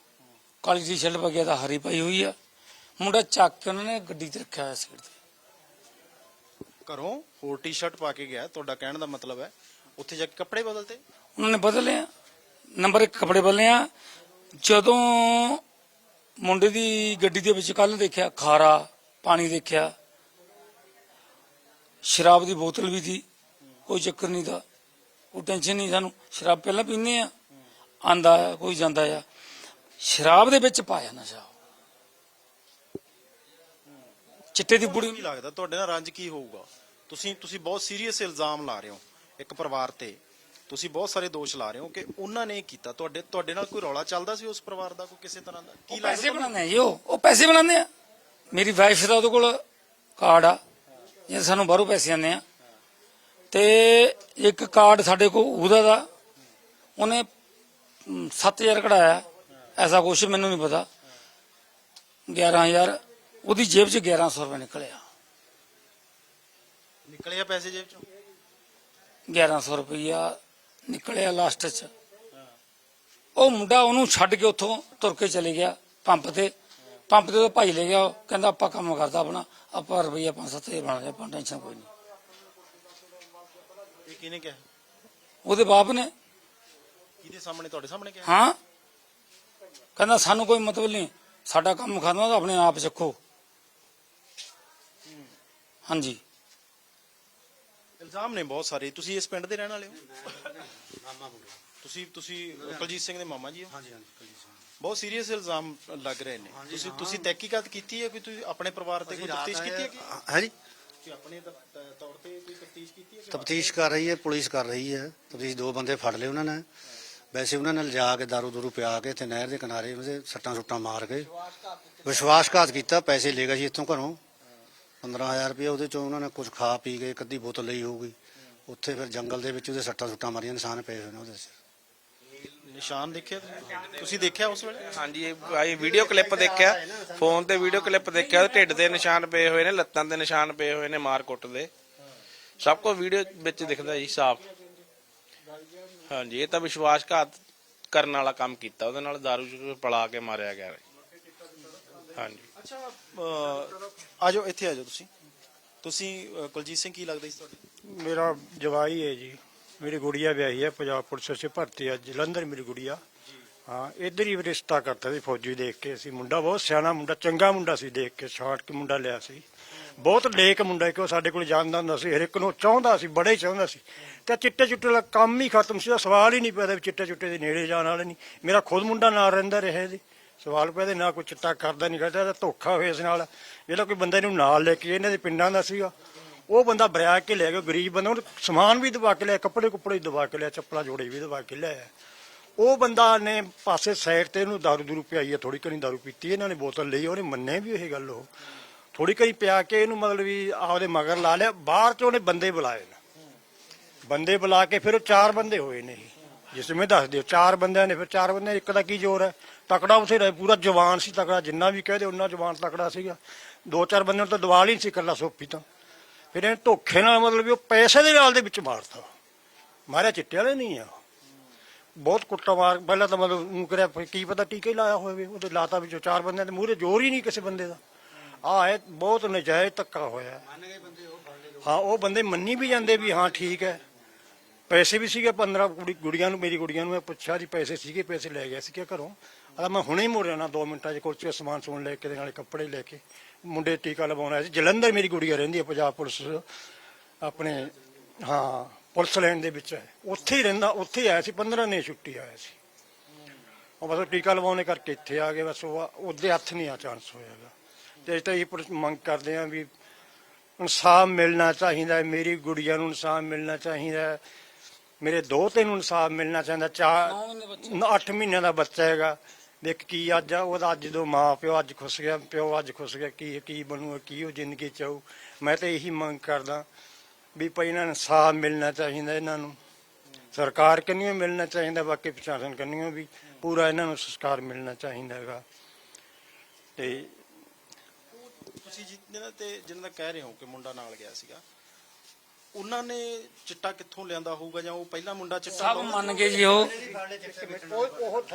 ਕਾਲੀ ਟੀ-ਸ਼ਰਟ ਪਾ ਦਾ ਹਰੀ ਪਾਈ ਹੋਈ ਆ। ਮੁੰਡਾ ਚੱਕ ਕੇ ਉਹਨਾਂ ਨੇ ਗੱਡੀ ਚ ਰੱਖਿਆ ਹੋਇਆ ਸੀਟ ਤੇ।
ਘਰੋਂ ਹੋਰ ਟੀ-ਸ਼ਰਟ ਪਾ ਕੇ ਗਿਆ। ਤੁਹਾਡਾ ਕਹਿਣ ਦਾ ਮਤਲਬ ਹੈ ਉੱਥੇ ਜਾ ਕੇ ਕੱਪੜੇ ਬਦਲਤੇ?
ਉਹਨਾਂ ਨੇ ਬਦਲੇ ਆ ਨੰਬਰ ਇੱਕ ਕੱਪੜੇ ਬਦਲੇ ਆ ਜਦੋਂ ਮੁੰਡੇ ਦੀ ਗੱਡੀ ਦੇ ਵਿੱਚ ਕੱਲ ਦੇਖਿਆ ਖਾਰਾ ਪਾਣੀ ਦੇਖਿਆ ਸ਼ਰਾਬ ਦੀ ਬੋਤਲ ਵੀ ਸੀ ਕੋਈ ਚੱਕਰ ਨਹੀਂ ਦਾ ਕੋਈ ਟੈਨਸ਼ਨ ਨਹੀਂ ਸਾਨੂੰ। ਸ਼ਰਾਬ ਪਹਿਲਾਂ ਪੀਂਦੇ ਆ ਆਂਦਾ ਆ ਕੋਈ ਜਾਂਦਾ ਆ। ਸ਼ਰਾਬ ਦੇ ਵਿੱਚ ਪਾਇਆ ਨਸ਼ਾ ਚਿੱਟੇ ਦੀ ਬੁੜੀ
ਕੀ ਲੱਗਦਾ ਤੁਹਾਡੇ ਨਾਲ ਰੰਜ ਕੀ ਹੋਊਗਾ? ਤੁਸੀਂ ਤੁਸੀਂ ਬਹੁਤ ਸੀਰੀਅਸ ਇਲਜ਼ਾਮ ਲਾ ਰਹੇ ਹੋ। ਇੱਕ ਪਰਿਵਾਰ ਤੇ। ਤੁਸੀਂ ਬਹੁਤ ਸਾਰੇ ਦੋਸ਼ ਲਾ ਰਹੇ ਹੋ ਕਿ ਉਹਨਾਂ ਨੇ ਕੀਤਾ। ਤੁਹਾਡੇ ਤੁਹਾਡੇ ਨਾਲ ਕੋਈ ਰੌਲਾ ਚੱਲਦਾ ਸੀ ਉਸ ਪਰਿਵਾਰ ਦਾ ਕੋਈ ਕਿਸੇ ਤਰ੍ਹਾਂ ਦਾ? ਕੀ
ਉਹ
ਲੱਗਦਾ
ਪੈਸੇ ਬਣਾਉਂਦੇ ਆ ਜੀ ਉਹ। ਉਹ ਪੈਸੇ ਬਣਾਉਂਦੇ ਆ। ਮੇਰੀ ਵਾਈਫ ਦਾ ਉਹਦੇ ਕੋਲ ਕਾਰਡ ਆ। ਜੇ ਸਾਨੂੰ ਬਾਹਰੋਂ ਪੈਸੇ ਆਉਂਦੇ ਆ। ਤੇ ਇੱਕ ਕਾਰਡ ਸਾਡੇ ਕੋਲ ਉਹਦਾ ਦਾ। ਉਹਨੇ ਮ, 7000 ਕਢਾਇਆ। ਐਸਾ ਕੁਛ ਮੈਨੂੰ ਨਹੀਂ ਪਤਾ। 11000 ਉਹਦੀ ਜੇਬ 'ਚ 1100 ਰੁਪਏ ਨਿਕਲਿਆ
ਨਿਕਲਿਆ ਪੈਸੇ ਜੇਬ ਚੋਂ?
1100 ਰੁਪਈਆ ਨਿਕਲਿਆ ਲਾਸਟ 'ਚ ਉਹ ਮੁੰਡਾ ਉਹਨੂੰ ਛੱਡ ਕੇ ਉੱਥੋਂ ਤੁਰ ਕੇ ਚਲੇ ਗਿਆ ਪੰਪ ਤੇ ਪੰਪ ਤੇ ਉਹਦਾ ਭਾਈ ਲੈ ਗਿਆ ਉਹ ਕਹਿੰਦਾ ਆਪਾਂ ਕੰਮ ਕਰਦਾ ਆਪਣਾ ਆਪਾਂ ਰੁਪਈਆ 5-7000 ਬਣਾ ਲਿਆ ਆਪਾਂ ਟੈਨਸ਼ਨ ਕੋਈ ਨਹੀਂ
ਇਹ ਕਿਹਨੇ ਕਿਹਾ
ਉਹਦੇ ਬਾਪ ਨੇ
ਕਿਹਦੇ ਸਾਹਮਣੇ ਤੁਹਾਡੇ ਸਾਹਮਣੇ ਕਿਹਾ
ਹਾਂ ਕਹਿੰਦਾ ਸਾਨੂੰ ਕੋਈ ਮਤਲਬ ਨਹੀਂ ਸਾਡਾ ਕੰਮ ਖਾਣਾ ਤਾਂ ਆਪਣੇ ਆਪ ਚੱਕੋ ਹਾਂਜੀ
ਇਲਜ਼ਾਮ ਨੇ ਬਹੁਤ ਸਾਰੇ ਤੁਸੀਂ ਇਸ ਪਿੰਡ ਦੇ ਰਹਿਣ ਵਾਲੇ ਹੋ? ਤੁਸੀਂ ਤੁਸੀਂ ਕੁਲਜੀਤ ਸਿੰਘ ਦੇ ਮਾਮਾ ਜੀ ਹੋ?
ਹਾਂਜੀ ਹਾਂਜੀ ਕੁਲਜੀਤ ਸਿੰਘ।
ਬਹੁਤ ਸੀਰੀਅਸ ਇਲਜ਼ਾਮ ਲੱਗ ਰਹੇ ਨੇ। ਤੁਸੀਂ ਤੁਸੀਂ ਤਹਿਕੀਕਾਤ ਕੀਤੀ ਹੈ ਕਿ ਤੁਸੀਂ ਆਪਣੇ ਪਰਿਵਾਰ ਤੇ ਕੋਈ ਤਫਤੀਸ਼ ਕੀਤੀ ਹੈ ਕਿ
ਹੈ। ਜੀ।
ਤੁਸੀਂ ਆਪਣੇ ਤ- ਤ- ਤੌਰ ਤੇ ਕੋਈ ਤਫਤੀਸ਼ ਕੀਤੀ ਹੈ ਕਿ
ਤਫਤੀਸ਼ ਕਰ ਰਹੀ ਹੈ ਪੁਲਿਸ ਕਰ ਰਹੀ ਹੈ। ਤਫਤੀਸ਼ ਦੋ ਬੰਦੇ ਫੜ ਲਏ ਉਹਨਾਂ ਨੇ। ਵੈਸੇ ਉਹਨਾਂ ਨੇ ਲਿਜਾ ਕੇ ਦਾਰੂ ਦੂਰੂ ਪਿਆ ਕੇ ਤੇ ਨਹਿਰ ਦੇ ਕਿਨਾਰੇ ਉਹਦੇ ਸੱਟਾਂ ਸੁੱਟਾਂ ਮਾਰ ਕੇ ਵਿਸ਼ਵਾਸਘਾਤ ਕੀਤਾ ਪੈਸੇ ਲੈ ਗਏ ਸੀ ਇੱਥੋਂ ਘਰੋਂ। 15000 ਰੁਪਏ ਉਹਦੇ ਚੋਂ ਉਹਨਾਂ ਨੇ ਕੁਝ ਖਾ ਪੀ ਕੇ ਇੱਕ ਅੱਧੀ ਬੋਤਲ ਲਈ ਹੋਊਗੀ। ਉੱਥੇ ਫਿਰ ਜੰਗਲ ਦੇ ਵਿੱਚ ਉਹਦੇ ਸੱਟਾਂ ਸੁੱਟਾਂ ਮਾਰੀਆਂ ਨਿਸ਼ਾਨ ਪਏ ਹੋਏ ਨੇ ਉਹਦੇ ਸਿਰ
ਨਿਸ਼ਾਨ ਦੇਖਿਆ ਤੁਸੀਂ? ਤੁਸੀਂ ਦੇਖਿਆ ਉਸ ਵੇਲੇ?
ਹਾਂਜੀ ਇਹ ਆਈ ਵੀਡੀਓ ਕਲਿੱਪ ਦੇਖਿਆ। ਫੋਨ ਤੇ ਵੀਡੀਓ ਕਲਿੱਪ ਦੇਖਿਆ ਉਹਦੇ ਢਿੱਡ ਦੇ ਨਿਸ਼ਾਨ ਪਏ ਹੋਏ ਨੇ ਲੱਤਾਂ ਦੇ ਨਿਸ਼ਾਨ ਪਏ ਹੋਏ ਨੇ ਮਾਰ ਕੁੱਟ ਦੇ। ਸਭ ਕੁਝ ਵੀਡੀਓ ਵਿੱਚ ਦਿਖਦਾ ਜੀ ਸਾਫ਼। ਹਾਂਜੀ ਇਹ ਤਾਂ ਵਿਸ਼ਵਾਸਘਾਤ ਕਰਨ ਵਾਲਾ ਕੰਮ ਕੀਤਾ ਉਹਦੇ ਨਾਲ ਦਾਰੂ ਪਲਾ ਕੇ ਮਾਰਿਆ ਗਿਆ। ਹਾਂਜੀ।
ਅੱਛਾ ਆਜੋ ਇੱਥੇ ਆਜੋ ਤੁਸੀਂ। ਤੁਸੀਂ ਕੁਲਜੀਤ ਸਿੰਘ ਕੀ ਲੱਗਦਾ ਸੀ ਤੁਹਾਡੀ?
ਮੇਰਾ ਜਵਾਈ ਹੈ ਜੀ। ਮੇਰੀ ਗੁੜੀਆ ਵਿਆਹੀ ਹੈ ਪੰਜਾਬ ਪੁਲਿਸ 'ਚ ਭਰਤੀ ਹੈ ਜਲੰਧਰ ਮੇਰੀ ਗੁੜੀਆ। ਹਾਂ ਇੱਧਰ ਹੀ ਰਿਸ਼ਤਾ ਕਰਤਾ ਸੀ ਫੌਜੀ ਦੇਖ ਕੇ ਸੀ ਮੁੰਡਾ ਬਹੁਤ ਸਿਆਣਾ ਮੁੰਡਾ ਚੰਗਾ ਮੁੰਡਾ ਸੀ ਦੇਖ ਕੇ ਛਾਟ ਕੇ ਮੁੰਡਾ ਲਿਆ ਸੀ। ਬਹੁਤ ਲੇਕ ਮੁੰਡਾ ਕਿ ਉਹ ਸਾਡੇ ਕੋਲ ਜਾਂਦਾ ਹੁੰਦਾ ਸੀ ਹਰ ਇੱਕ ਨੂੰ ਚਾਹੁੰਦਾ ਸੀ ਬੜੇ ਚਾਹੁੰਦਾ ਸੀ। ਤੇ ਚਿੱਟੇ ਚੁੱਟੇ ਦਾ ਕੰਮ ਹੀ ਖਤਮ ਸੀ ਉਹਦਾ ਸਵਾਲ ਹੀ ਨਹੀਂ ਪੈਦਾ ਵੀ ਚਿੱਟੇ ਚੁੱਟੇ ਦੇ ਨੇੜੇ ਜਾਣ ਵਾਲੇ ਨਹੀਂ। ਮੇਰਾ ਖੁਦ ਮੁੰਡਾ ਨਾਲ ਰਹਿੰਦਾ ਰਿਹਾ ਜੀ। ਸਵਾਲ ਪੈਦੇ ਨਾ ਕੋਈ ਚਿੱਟਾ ਕਰਦਾ ਨਹੀਂ ਕਰਦਾ ਤਾਂ ਧੋਖਾ ਹੋਇਆ ਇਸ ਨਾਲ। ਜਿਹੜਾ ਕੋਈ ਬੰਦਾ ਇਹਨੂੰ ਨਾਲ ਲੈ ਕੇ ਇਹਨਾਂ ਦੇ ਪਿੰਡਾਂ ਦਾ ਸੀਗਾ, ਉਹ ਬੰਦਾ ਬਰਿਆ ਕੇ ਲੈ ਗਿਆ, ਗਰੀਬ ਬੰਦਾ, ਉਹਨੂੰ ਸਮਾਨ ਵੀ ਦਵਾ ਕੇ ਲਿਆ, ਕੱਪੜੇ ਕੁੱਪੜੇ ਦਵਾ ਕੇ ਲਿਆ, ਚੱਪਲਾਂ ਜੋੜੇ ਵੀ ਦਵਾ ਕੇ ਲਿਆ। ਉਹ ਬੰਦਾ ਨੇ ਪਾਸੇ ਸਾਈਡ ਤੇ ਇਹਨੂੰ ਦਾਰੂ ਦੂਰੂ ਪਿਆਈ ਹੈ ਥੋੜੀ ਕਣੀ ਦਾਰੂ ਪੀਤੀ, ਇਹਨਾਂ ਨੇ ਬੋਤਲ ਲਈ, ਉਹਨੇ ਮੰਨੇ ਵੀ ਇਹ ਗੱਲ ਉਹ। ਥੋੜੀ ਕਣੀ ਪਿਆ ਕੇ ਇਹਨੂੰ ਮਤਲਬ ਵੀ ਆਪਦੇ ਮਗਰ ਲਾ ਲਿਆ, ਬਾਹਰ ਚ ਉਹਨੇ ਬੰਦੇ ਬੁਲਾਏ ਨੇ। ਬੰਦੇ ਬੁਲਾ ਕੇ ਫਿਰ ਉਹ ਚਾਰ ਬੰਦੇ ਹੋਏ ਨੇ ਇਹ। ਜਿਸ ਮੈਂ ਦੱਸ ਦਿਓ, ਚਾਰ ਬੰਦਿਆਂ ਨੇ, ਫਿਰ ਚਾਰ ਬੰਦਿਆਂ, ਇੱਕ ਦਾ ਕੀ ਜ਼ੋਰ ਹੈ? ਤਕੜਾ ਉਥੇ ਰਹੇ ਪੂਰਾ ਜਵਾਨ ਸੀ ਤਕੜਾ ਜਿੰਨਾ ਵੀ ਕਹਦੇ ਉਹਨਾਂ ਜਵਾਨ ਤਕੜਾ ਸੀਗਾ। ਦੋ ਚਾਰ ਬੰਦਿਆਂ ਨੂੰ ਤਾਂ ਦਵਾਲ ਹੀ ਸੀ ਇਕੱਲਾ ਸੋਪੀ ਤਾਂ। ਫਿਰ ਇਹਨੇ ਧੋਖੇ ਨਾਲ ਮਤਲਬ ਵੀ ਉਹ ਪੈਸੇ ਦੇ ਨਾਲ ਦੇ ਵਿੱਚ ਮਾਰਤਾ। ਮਾਰਿਆ ਚਿੱਟੇ ਵਾਲੇ ਨਹੀਂ ਆ। ਬਹੁਤ ਕੁੱਟਾ ਮਾਰ ਪਹਿਲਾਂ ਤਾਂ ਮਤਲਬ ਉਹ ਕਰਿਆ ਕੀ ਪਤਾ ਟੀਕੇ ਲਾਇਆ ਹੋਵੇ ਉਹਦੇ ਲਾਤਾ ਵਿੱਚੋਂ ਚਾਰ ਬੰਦਿਆਂ ਦੇ ਮੂਹਰੇ ਜ਼ੋਰ ਹੀ ਨਹੀਂ ਕਿਸੇ ਬੰਦੇ ਦਾ। ਆ ਇਹ ਬਹੁਤ ਨਜਾਇਜ਼ ਧੱਕਾ ਹੋਇਆ। ਹਾਂ ਉਹ ਬੰਦੇ ਮੰਨੀ ਵੀ ਜਾਂਦੇ ਵੀ ਹਾਂ ਠੀਕ ਹੈ। ਪੈਸੇ ਵੀ ਸੀਗੇ 15 ਕੁੜੀ, ਗੁੜੀਆਂ ਨੂੰ, ਮੇਰੀ ਗੁੜੀਆਂ ਨੂੰ ਮੈਂ ਪੁੱਛਿਆ ਜੀ, ਪੈਸੇ ਸੀਗੇ, ਪੈਸੇ ਲੈ ਗਿਆ ਸੀ ਕਿ ਘਰੋਂ। ਆਦਾ ਮੈਂ ਹੁਣੇ ਹੀ ਮੋੜਿਆ ਨਾ 2 ਮਿੰਟਾਂ 'ਚ ਕੁਲਚੇ ਸਮਾਨ ਸਮੂਨ ਲੈ ਕੇ ਤੇ ਨਾਲੇ ਕੱਪੜੇ ਲੈ ਕੇ, ਮੁੰਡੇ ਟੀਕਾ ਲਵਾਉਣਾ ਸੀ। ਜਲੰਧਰ ਮੇਰੀ ਗੁੜੀਆ ਰਹਿੰਦੀ ਹੈ, ਪੰਜਾਬ ਪੁਲਿਸ, ਆਪਣੇ, ਹਾਂ, ਪੁਲਿਸ ਲੈਣ ਦੇ ਵਿੱਚ ਹੈ। ਉੱਥੇ ਹੀ ਰਹਿੰਦਾ, ਉੱਥੇ ਹੀ ਆਇਆ ਸੀ 15 ਨੇ ਛੁੱਟੀ ਆਇਆ ਸੀ। ਉਹ ਬਸ ਉਹ ਟੀਕਾ ਲਵਾਉਣੇ ਕਰਕੇ ਇੱਥੇ ਆ ਗਏ, ਬਸ ਉਹ, ਉਹਦੇ ਹੱਥ ਨਹੀਂ ਆ ਚਾਂਸ ਹੋਇਆਗਾ ਤੇ ਤਾਂ ਇਹ ਪੁਲਿਸ ਮੰਗ ਕਰਦੇ ਹਾਂ ਵੀ ਇਨਸਾਫ ਮਿਲਣਾ ਚਾਹੀਦਾ ਮੇਰੀ ਗੁੜੀਆ ਨੂੰ ਇਨਸਾਫ ਮਿਲਣਾ ਚਾਹੀਦਾ ਮੇਰੇ ਦੋਤੇ ਨੂੰ ਇਨਸਾਫ ਮਿਲਣਾ ਚਾਹੀਦਾ ਚਾਰ
ਨੌਂ ਮਹੀਨੇ ਬੱਚੇ।
8 ਮਹੀਨਿਆਂ ਦਾ ਬੱਚਾ ਹੈਗਾ। ਦੇਖ ਕੀ ਅੱਜ ਆ ਉਹਦਾ ਅੱਜ ਜਦੋਂ ਮਾਂ ਪਿਓ ਅੱਜ ਖੁੱਸ ਗਿਆ ਪਿਓ ਅੱਜ ਖੁੱਸ ਗਿਆ ਕੀ ਕੀ ਬਣੂਗਾ ਕੀ ਉਹ ਜ਼ਿੰਦਗੀ ਚ ਆਊ। ਮੈਂ ਤਾਂ ਇਹੀ ਮੰਗ ਕਰਦਾ ਵੀ ਭਾਈ ਇਹਨਾਂ ਨੂੰ ਇਨਸਾਫ ਮਿਲਣਾ ਚਾਹੀਦਾ ਇਹਨਾਂ ਨੂੰ। ਸਰਕਾਰ ਕੰਨਿਓ ਮਿਲਣਾ ਚਾਹੀਦਾ ਬਾਕੀ ਪ੍ਰਸ਼ਾਸਨ ਕੰਨਿਓ ਵੀ ਪੂਰਾ ਇਹਨਾਂ ਨੂੰ ਸੰਸਕਾਰ ਮਿਲਣਾ ਚਾਹੀਦਾ ਹੈਗਾ। ਤੇ
ਤੁਸੀਂ ਜਿਹਨਾਂ ਤੇ ਜਿਹਨਾਂ ਦਾ ਕਹਿ ਰਹੇ ਹੋ ਕਿ ਮੁੰਡਾ ਨਾਲ ਗਿਆ ਸੀਗਾ ਉਹਨਾਂ ਨੇ ਚਿੱਟਾ ਕਿੱਥੋਂ ਲਿਆਂਦਾ ਹੋਊਗਾ ਜਾਂ ਉਹ ਪਹਿਲਾ ਮੁੰਡਾ ਚਿੱਟਾ
ਸਭ ਮੰਨ ਗਏ ਜੀ ਉਹ।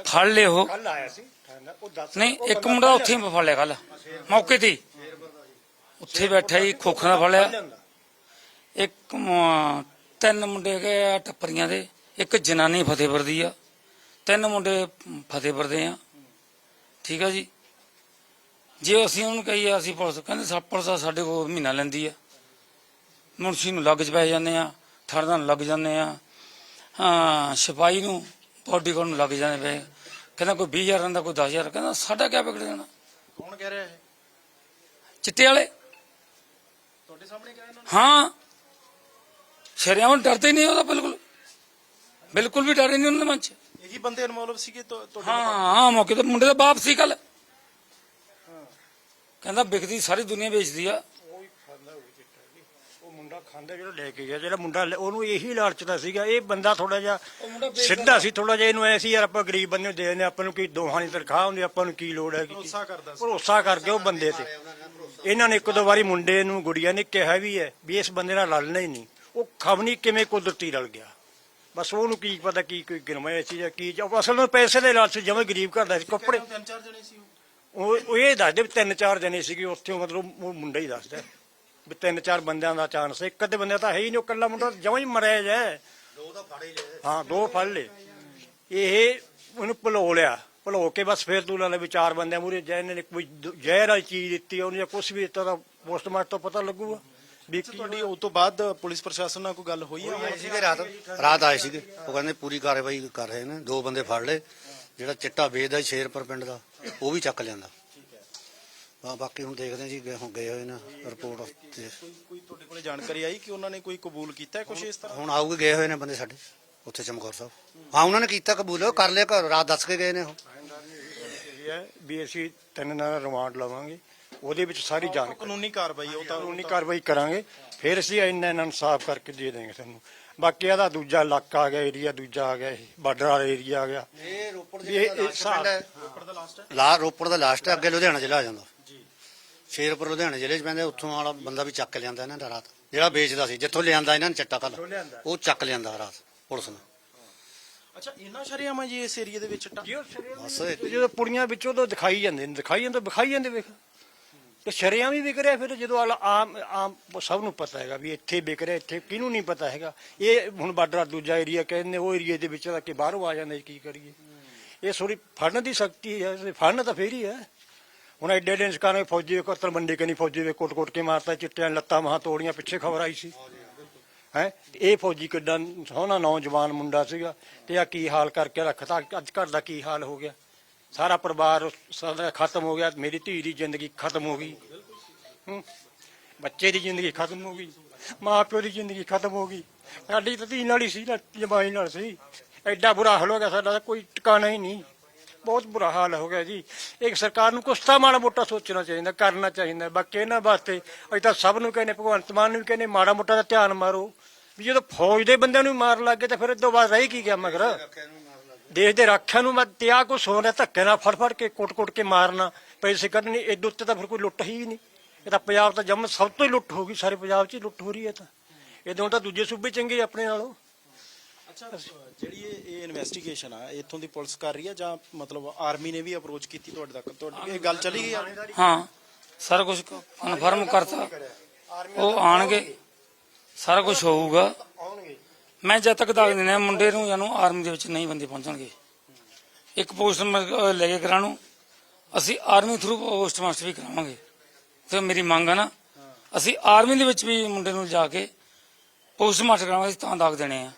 ਫੜ ਲਏ ਉਹ।
ਕੱਲ ਆਇਆ ਸੀ। ਉਹ ਦੱਸ
ਨਹੀਂ ਇੱਕ ਮੁੰਡਾ ਉੱਥੇ ਹੀ ਫੜ ਲਿਆ ਕੱਲ ਮੌਕੇ ਤੇ ਹੀ। ਉੱਥੇ ਬੈਠਾ ਹੀ ਖੋਖਾ ਨਾਲ ਫੜ ਲਿਆ। ਇੱਕ ਮ- ਤਿੰਨ ਮੁੰਡੇ ਗਏ ਆ ਟੱਪਰੀਆਂ ਦੇ। ਇੱਕ ਜਨਾਨੀ ਫਤਿਹਪੁਰ ਦੀ ਆ। ਤਿੰਨ ਮੁੰਡੇ ਫਤਿਹਪੁਰ ਦੇ ਆ। ਠੀਕ ਆ ਜੀ। ਜੇ ਅਸੀਂ ਉਹਨੂੰ ਕਹੀਏ ਅਸੀਂ ਪੁਲਿਸ ਕਹਿੰਦੇ ਸਾ ਪੁਲਿਸ ਤਾਂ ਸਾਡੇ ਕੋਲ ਮਹੀਨਾ ਲੈਂਦੀ ਆ। ਮੁਨਸ਼ੀ ਨੂੰ ਲੱਗ ਚ ਪੈ ਜਾਂਦੇ ਆ ਥਾਣੇਦਾਰ ਨੂੰ ਲੱਗ ਜਾਂਦੇ ਆ। ਹਾਂ ਸਿਪਾਹੀ ਨੂੰ ਬੋਡੀ ਨੂੰ ਲੱਗ ਜਾਂਦੇ ਪਏ। ਕਹਿੰਦਾ ਕੋਈ 20000 ਰਹਿੰਦਾ ਕੋਈ 10000 ਕਹਿੰਦਾ ਸਾਡਾ ਕਿਆ ਵਿਗੜ ਜਾਣਾ?
ਕੌਣ ਕਹਿ ਰਿਹਾ ਹੈ
ਚਿੱਟੇ ਵਾਲੇ।
ਤੁਹਾਡੇ ਸਾਹਮਣੇ ਕਹਿ ਇਹਨਾਂ
ਹਾਂ। ਸ਼ਰਿਆਮ ਡਰਦੇ ਹੀ ਨਹੀਂ ਉਹਦਾ ਬਿਲਕੁਲ। ਬਿਲਕੁਲ ਵੀ ਡਰੇ ਨਹੀਂ ਉਹਨਾਂ ਦੇ ਮਨ ਚ।
ਇਹੀ ਬੰਦੇ ਇਨਵੋਲਵ ਸੀਗੇ ਤੁਹਾ- ਤੁਹਾਡੇ
ਹਾਂ ਹਾਂ ਮੌਕੇ ਤੇ ਮੁੰਡੇ ਦਾ ਬਾਪ ਸੀ ਕੱਲ ਕਹਿੰਦਾ ਵਿਕਦੀ ਸਾਰੀ ਦੁਨੀਆ ਵੇਚਦੀ ਆ
ਉਹ ਹੀ ਖਾਂਦਾ ਹੋਊ ਚਿੱਟਾ ਜੀ। ਉਹ ਮੁੰਡਾ ਖਾਂਦਾ ਜਿਹੜਾ ਲੈ ਕੇ ਗਿਆ ਜਿਹੜਾ ਮੁੰਡਾ ਲੈ- ਉਹਨੂੰ ਇਹੀ ਲਾਲਚਦਾ ਸੀਗਾ ਇਹ ਬੰਦਾ ਥੋੜਾ ਜਿਹਾ ਸਿੱਧਾ ਸੀ ਥੋੜਾ ਜਿਹਾ ਇਹਨੂੰ ਐ ਸੀ ਯਾਰ ਆਪਾਂ ਗਰੀਬ ਬੰਦੇ ਨੂੰ ਦੇ ਦਿੰਦੇ ਆਪਾਂ ਨੂੰ ਕੀ ਦੋਹਾਂ ਦੀ ਤਨਖਾਹ ਹੁੰਦੀ ਆਪਾਂ ਨੂੰ ਕੀ ਲੋੜ ਹੈ
ਭਰੋਸਾ ਕਰਦਾ ਸੀ।
ਭਰੋਸਾ ਕਰਕੇ ਉਹ ਬੰਦੇ ਤੇ। ਇਹਨਾਂ ਨੇ ਇੱਕ ਦੋ ਵਾਰੀ ਮੁੰਡੇ ਨੂੰ ਗੁੜੀਆ ਨੇ ਕਿਹਾ ਵੀ ਹੈ ਵੀ ਇਸ ਬੰਦੇ ਨਾਲ ਰਲਣਾ ਹੀ ਨਹੀਂ। ਉਹ ਖਬਨੀ ਕਿਵੇਂ ਕੁਦਰਤੀ ਰਲ ਗਿਆ। ਬਸ ਉਹਨੂੰ ਕੀ ਪਤਾ ਕੀ ਕੋਈ ਗਿਰਮਿਆ ਸੀ ਜਾਂ ਕੀ ਜਾਂ ਅਸਲ ਨੂੰ ਪੈਸੇ ਦੇ ਲਾਲਚ ਜਿਵੇਂ ਗਰੀਬ ਘਰ ਦਾ ਸੀ ਕੱਪੜੇ
ਤਿੰਨ ਚਾਰ ਜਣੇ ਸੀ ਉਹ।
ਉਹ ਉਹ ਇਹ ਦੱਸਦੇ ਵੀ ਤਿੰਨ ਚਾਰ ਜਣੇ ਸੀਗੇ ਉੱਥੇ ਮਤਲਬ ਉਹ ਮੁੰਡਾ ਹੀ ਦੱਸਦਾ। ਵੀ ਤਿੰਨ ਚਾਰ ਬੰਦਿਆਂ ਦਾ ਚਾਂਸ ਇੱਕ ਅੱਧੇ ਬੰਦੇ ਤਾਂ ਹੈ ਹੀ ਨਹੀਂ ਉਹ ਇਕੱਲਾ ਮੁੰਡਾ ਜਮਾਂ ਹੀ ਮਰਿਆ ਜਾਏ
ਦੋ ਤਾਂ ਫੜ ਹੀ ਲਏ।
ਹਾਂ ਦੋ ਫੜ ਲਏ। ਇਹ ਉਹਨੂੰ ਭਲੋ ਲਿਆ। ਭਲੋ ਕੇ ਬਸ ਫੇਰ ਤੂੰ ਲਾ ਲੈ ਵੀ ਚਾਰ ਬੰਦਿਆਂ ਮੂਰੇ ਜੈ ਨੇ ਕੋਈ ਜ਼ਹਿਰ ਵਾਲੀ ਚੀਜ਼ ਦਿੱਤੀ ਉਹਨੇ ਜਾਂ ਕੁਝ ਵੀ ਦਿੱਤਾ ਤਾਂ ਪੋਸਟਮਾਰਟਮ ਤੋਂ ਪਤਾ ਲੱਗੂਗਾ ਵਿੱਕੀ
ਤੁਹਾਡੀ ਉਸ ਤੋਂ ਬਾਅਦ ਪੁਲਿਸ ਪ੍ਰਸ਼ਾਸਨ ਨਾਲ ਕੋਈ ਗੱਲ ਹੋਈ ਹੈ
ਸੀਗੇ ਰਾਤ ਰਾਤ ਆਏ ਸੀਗੇ। ਉਹ ਕਹਿੰਦੇ ਪੂਰੀ ਕਾਰਵਾਈ ਕਰ ਰਹੇ ਨੇ ਦੋ ਬੰਦੇ ਫੜ ਲਏ ਜਿਹੜਾ ਚਿੱਟਾ ਵੇਚਦਾ ਸ਼ੇਰਪੁਰ ਪਿੰਡ ਦਾ ਉਹ ਵੀ ਚੱਕ ਲਿਆਂਦਾ। ਬਾ ਬਾਕੀ ਹੁਣ ਦੇਖਦੇ ਹਾਂ ਜੀ ਗਏ ਹੁਣ ਗਏ ਹੋਏ ਨੇ ਰਿਪੋਰਟ ਤੇ।
ਕੋਈ ਕੋਈ ਤੁਹਾਡੇ ਕੋਲੇ ਜਾਣਕਾਰੀ ਆਈ ਕਿ ਉਹਨਾਂ ਨੇ ਕੋਈ ਕਬੂਲ ਕੀਤਾ ਹੈ ਕੁਝ ਇਸ ਤਰ੍ਹਾਂ?
ਹੁਣ ਆਉਗੇ ਗਏ ਹੋਏ ਨੇ ਬੰਦੇ ਸਾਡੇ ਉੱਥੇ ਚਮਕੌਰ ਸਾਹਿਬ। ਹਾਂ ਉਹਨਾਂ ਨੇ ਕੀਤਾ ਕਬੂਲ ਕਰ ਲਿਆ ਘਰ ਰਾਤ ਦੱਸ ਕੇ ਗਏ ਨੇ ਉਹ।
ਇਹ ਹੈ ਵੀ ਅਸੀਂ ਤਿੰਨ ਦਾ ਰਿਮਾਂਡ ਲਵਾਂਗੇ ਉਹਦੇ ਵਿੱਚ ਸਾਰੀ ਜਾਣਕਾਰੀ।
ਕਾਨੂੰਨੀ ਕਾਰਵਾਈ ਉਹ ਤਾਂ
ਕਾਨੂੰਨੀ ਕਾਰਵਾਈ ਕਰਾਂਗੇ ਫਿਰ ਅਸੀਂ ਇੰਨਾ ਇਹਨਾਂ ਨੂੰ ਸਾਫ਼ ਕਰਕੇ ਦੇ ਦੇਵਾਂਗੇ ਤੁਹਾਨੂੰ। ਬਾਕੀ ਇਹਦਾ ਦੂਜਾ ਇਲਾਕਾ ਆ ਗਿਆ ਏਰੀਆ ਦੂਜਾ ਆ ਗਿਆ ਇਹ ਬਾਰਡਰ ਵਾਲਾ ਏਰੀਆ ਆ ਗਿਆ।
ਇਹ ਰੋਪੜ
ਇਹ- ਇਹ ਹਿਸਾਬ-
ਉੱਪਰ ਦਾ ਲਾਸਟ ਹੈ?
ਲਾ ਰੋਪੜ ਦਾ ਲਾਸਟ ਹੈ ਅੱਗੇ ਲੁਧਿਆਣਾ ਜ਼ਿਲ੍ਹਾ ਆ ਜਾਂਦਾ। ਸ਼ੇਰਪੁਰ ਲੁਧਿਆਣਾ ਜ਼ਿਲ੍ਹੇ 'ਚ ਪੈਂਦਾ ਉੱਥੋਂ ਵਾਲਾ ਬੰਦਾ ਵੀ ਚੱਕ ਲਿਆਂਦਾ ਇਹਨਾਂ ਦਾ ਰਾਤ। ਜਿਹੜਾ ਵੇਚਦਾ ਸੀ ਜਿੱਥੋਂ ਲਿਆਂਦਾ ਇਹਨਾਂ ਨੇ ਚੱਟਾ ਕੱਲ ਉਹ ਚੱਕ ਲਿਆਂਦਾ ਰਾਤ ਪੁਲਿਸ ਨੇ।
ਅੱਛਾ ਇੰਨਾ ਸ਼ਰਿਆਮਾ ਜੀ ਇਸ ਏਰੀਆ ਦੇ ਵਿੱਚ ਚਿੱਟਾ?
ਬਸ
ਤੇ ਜਦੋਂ ਪੁੜੀਆਂ ਵਿੱਚੋਂ ਤਾਂ ਦਿਖਾਈ ਜਾਂਦੇ ਨੇ ਦਿਖਾਈ ਜਾਂਦੇ ਵਿਖਾਈ ਜਾਂਦੇ ਵੇਖ। ਤੇ ਸ਼ਰਿਆਂ ਵੀ ਵਿਕ ਰਿਹਾ ਫਿਰ ਜਦੋਂ ਆਲ- ਆਮ ਆਮ ਸਭ ਨੂੰ ਪਤਾ ਹੈਗਾ ਵੀ ਇੱਥੇ ਵਿਕ ਰਿਹਾ ਇੱਥੇ ਕਿਹਨੂੰ ਨਹੀਂ ਪਤਾ ਹੈਗਾ। ਇਹ ਹੁਣ ਬਾਰਡਰ ਦੂਜਾ ਏਰੀਆ ਕਹਿੰਦੇ ਉਹ ਏਰੀਆ ਦੇ ਵਿੱਚ ਦਾ ਕਿ ਬਾਹਰੋਂ ਆ ਜਾਂਦੇ ਕੀ ਕਰੀਏ। ਇਹ ਥੋੜੀ ਫੜਨ ਦੀ ਸ਼ਕਤੀ ਹੈ ਤੇ ਫੜਨ ਤਾਂ ਫੇਰ ਹੀ ਹੈ। ਹੁਣ ਐਡੇ ਐਡੇ ਇੰਸਕਾਂ ਫੌਜੀ ਦੇ ਬੰਦੇ ਕਨੀ ਫੌਜੀ ਦੇ ਕੋਟ ਕੋਟ ਕੇ ਮਾਰਤਾ ਚਿੱਟਿਆਂ ਲੱਤਾਂ ਮਹਾਂ ਤੋੜੀਆਂ ਪਿੱਛੇ ਖਬਰ ਆਈ ਸੀ। ਹੈ ਇਹ ਫੌਜੀ ਕਿੱਡਾ ਸੋਹਣਾ ਨੌਜਵਾਨ ਮੁੰਡਾ ਸੀਗਾ ਤੇ ਆ ਕੀ ਹਾਲ ਕਰਕੇ ਰੱਖਤਾ ਅੱਜ ਘਰ ਦਾ ਕੀ ਹਾਲ ਹੋ ਗਿਆ? ਸਾਰਾ ਪਰਿਵਾਰ ਸਾਡਾ ਖਤਮ ਹੋ ਗਿਆ ਮੇਰੀ ਧੀ ਦੀ ਜ਼ਿੰਦਗੀ ਖਤਮ ਹੋ ਗਈ। ਬੱਚੇ ਦੀ ਜ਼ਿੰਦਗੀ ਖਤਮ ਹੋ ਗਈ ਮਾਂ ਪਿਓ ਦੀ ਜ਼ਿੰਦਗੀ ਖਤਮ ਹੋ ਗਈ। ਸਾਡੀ ਤਾਂ ਧੀ ਨਾਲ ਹੀ ਸੀ ਜਮਾਈ ਨਾਲ ਸੀ। ਐਡਾ ਬੁਰਾ ਹਾਲ ਹੋ ਗਿਆ ਸਾਡਾ ਕੋਈ ਟਿਕਾਣਾ ਹੀ ਨਹੀਂ। ਬਹੁਤ ਬੁਰਾ ਹਾਲ ਹੋ ਗਿਆ ਜੀ। ਇੱਕ ਸਰਕਾਰ ਨੂੰ ਕੁਛ ਤਾਂ ਮਾੜਾ ਮੋਟਾ ਸੋਚਣਾ ਚਾਹੀਦਾ, ਕਰਨਾ ਚਾਹੀਦਾ। ਬਾਕੀ ਇਹਨਾਂ ਵਾਸਤੇ ਅਸੀਂ ਤਾਂ ਸਭ ਨੂੰ ਕਹਿੰਦੇ, ਭਗਵੰਤ ਮਾਨ ਨੂੰ ਵੀ ਕਹਿੰਦੇ, ਮਾੜਾ ਮੋਟਾ ਦਾ ਧਿਆਨ ਮਾਰੋ। ਵੀ ਜਦੋਂ ਫੌਜ ਦੇ ਬੰਦਿਆਂ ਨੂੰ ਮਾਰ ਲੱਗ ਗਏ ਤਾਂ ਫਿਰ ਇਹ ਤੋਂ ਬਾਅਦ ਰਹਿ ਕੀ ਗਿਆ ਮਗਰ? ਦੇਸ਼ ਦੇ ਰੱਖਿਆ ਨੂੰ ਮੈਂ ਤੇ ਆ ਕੋ ਸੋਨਾ ਧੱਕੇ ਨਾਲ ਫੜ ਫੜ ਕੇ, ਕੁੱਟ-ਕੁੱਟ ਕੇ ਮਾਰਨਾ, ਪੈਸੇ ਕੱਢਣੇ, ਇਹਦੇ ਉੱਤੇ ਤਾਂ ਫਿਰ ਕੋਈ ਲੁੱਟ ਹੀ ਨਹੀਂ। ਇਹ ਤਾਂ ਪੰਜਾਬ ਤਾਂ ਜੰਮ ਸਭ ਤੋਂ ਹੀ ਲੁੱਟ ਹੋ ਗਈ, ਸਾਰੇ ਪੰਜਾਬ 'ਚ ਹੀ ਲੁੱਟ ਹੋ ਰਹੀ ਹੈ ਤਾਂ। ਇਹਦੋਂ ਤਾਂ ਦੂਜੇ ਸੂਬੇ ਚੰਗੇ ਆਪਣੇ ਨਾਲੋਂ।
ਅੱਛਾ ਜਿਹੜੀ ਇਹ ਇਹ ਇਨਵੈਸਟੀਗੇਸ਼ਨ ਆ ਇੱਥੋਂ ਦੀ ਪੁਲਿਸ ਕਰ ਰਹੀ ਆ ਜਾਂ ਮਤਲਬ ਆਰਮੀ ਨੇ ਵੀ ਅਪਰੋਚ ਕੀਤੀ ਤੁਹਾਡੇ ਤੱਕ? ਤੁਹਾਡੀ ਇਹ ਗੱਲ ਚੱਲੀ ਗਈ ਆ?
ਹਾਂ ਸਾਰਾ ਕੁਝ ਕਨਫਰਮ ਕਰਤਾ। ਉਹ ਆਣਗੇ ਸਾਰਾ ਕੁਝ ਹੋਊਗਾ। ਮੈਂ ਜਦ ਤੱਕ ਦੱਸ ਦਿੰਦਾ ਮੁੰਡੇ ਨੂੰ ਜਾਨੂੰ ਆਰਮੀ ਦੇ ਵਿੱਚ ਨਹੀਂ ਬੰਦੇ ਪਹੁੰਚਣਗੇ। ਇੱਕ ਪੋਸਟ ਮ- ਲੈ ਕੇ ਕਰਾਂ ਨੂੰ। ਅਸੀਂ ਆਰਮੀ ਥਰੂ ਪੋਸਟ ਮਾਸਟਰ ਵੀ ਕਰਾਵਾਂਗੇ। ਤੇ ਮੇਰੀ ਮੰਗ ਆ ਨਾ ਅਸੀਂ ਆਰਮੀ ਦੇ ਵਿੱਚ ਵੀ ਮੁੰਡੇ ਨੂੰ ਜਾ ਕੇ ਪੋਸਟ ਮਾਸਟਰ ਕਰਾਵਾਂਗੇ ਤਾਂ ਦਾਗ ਦੇਣੇ ਆ।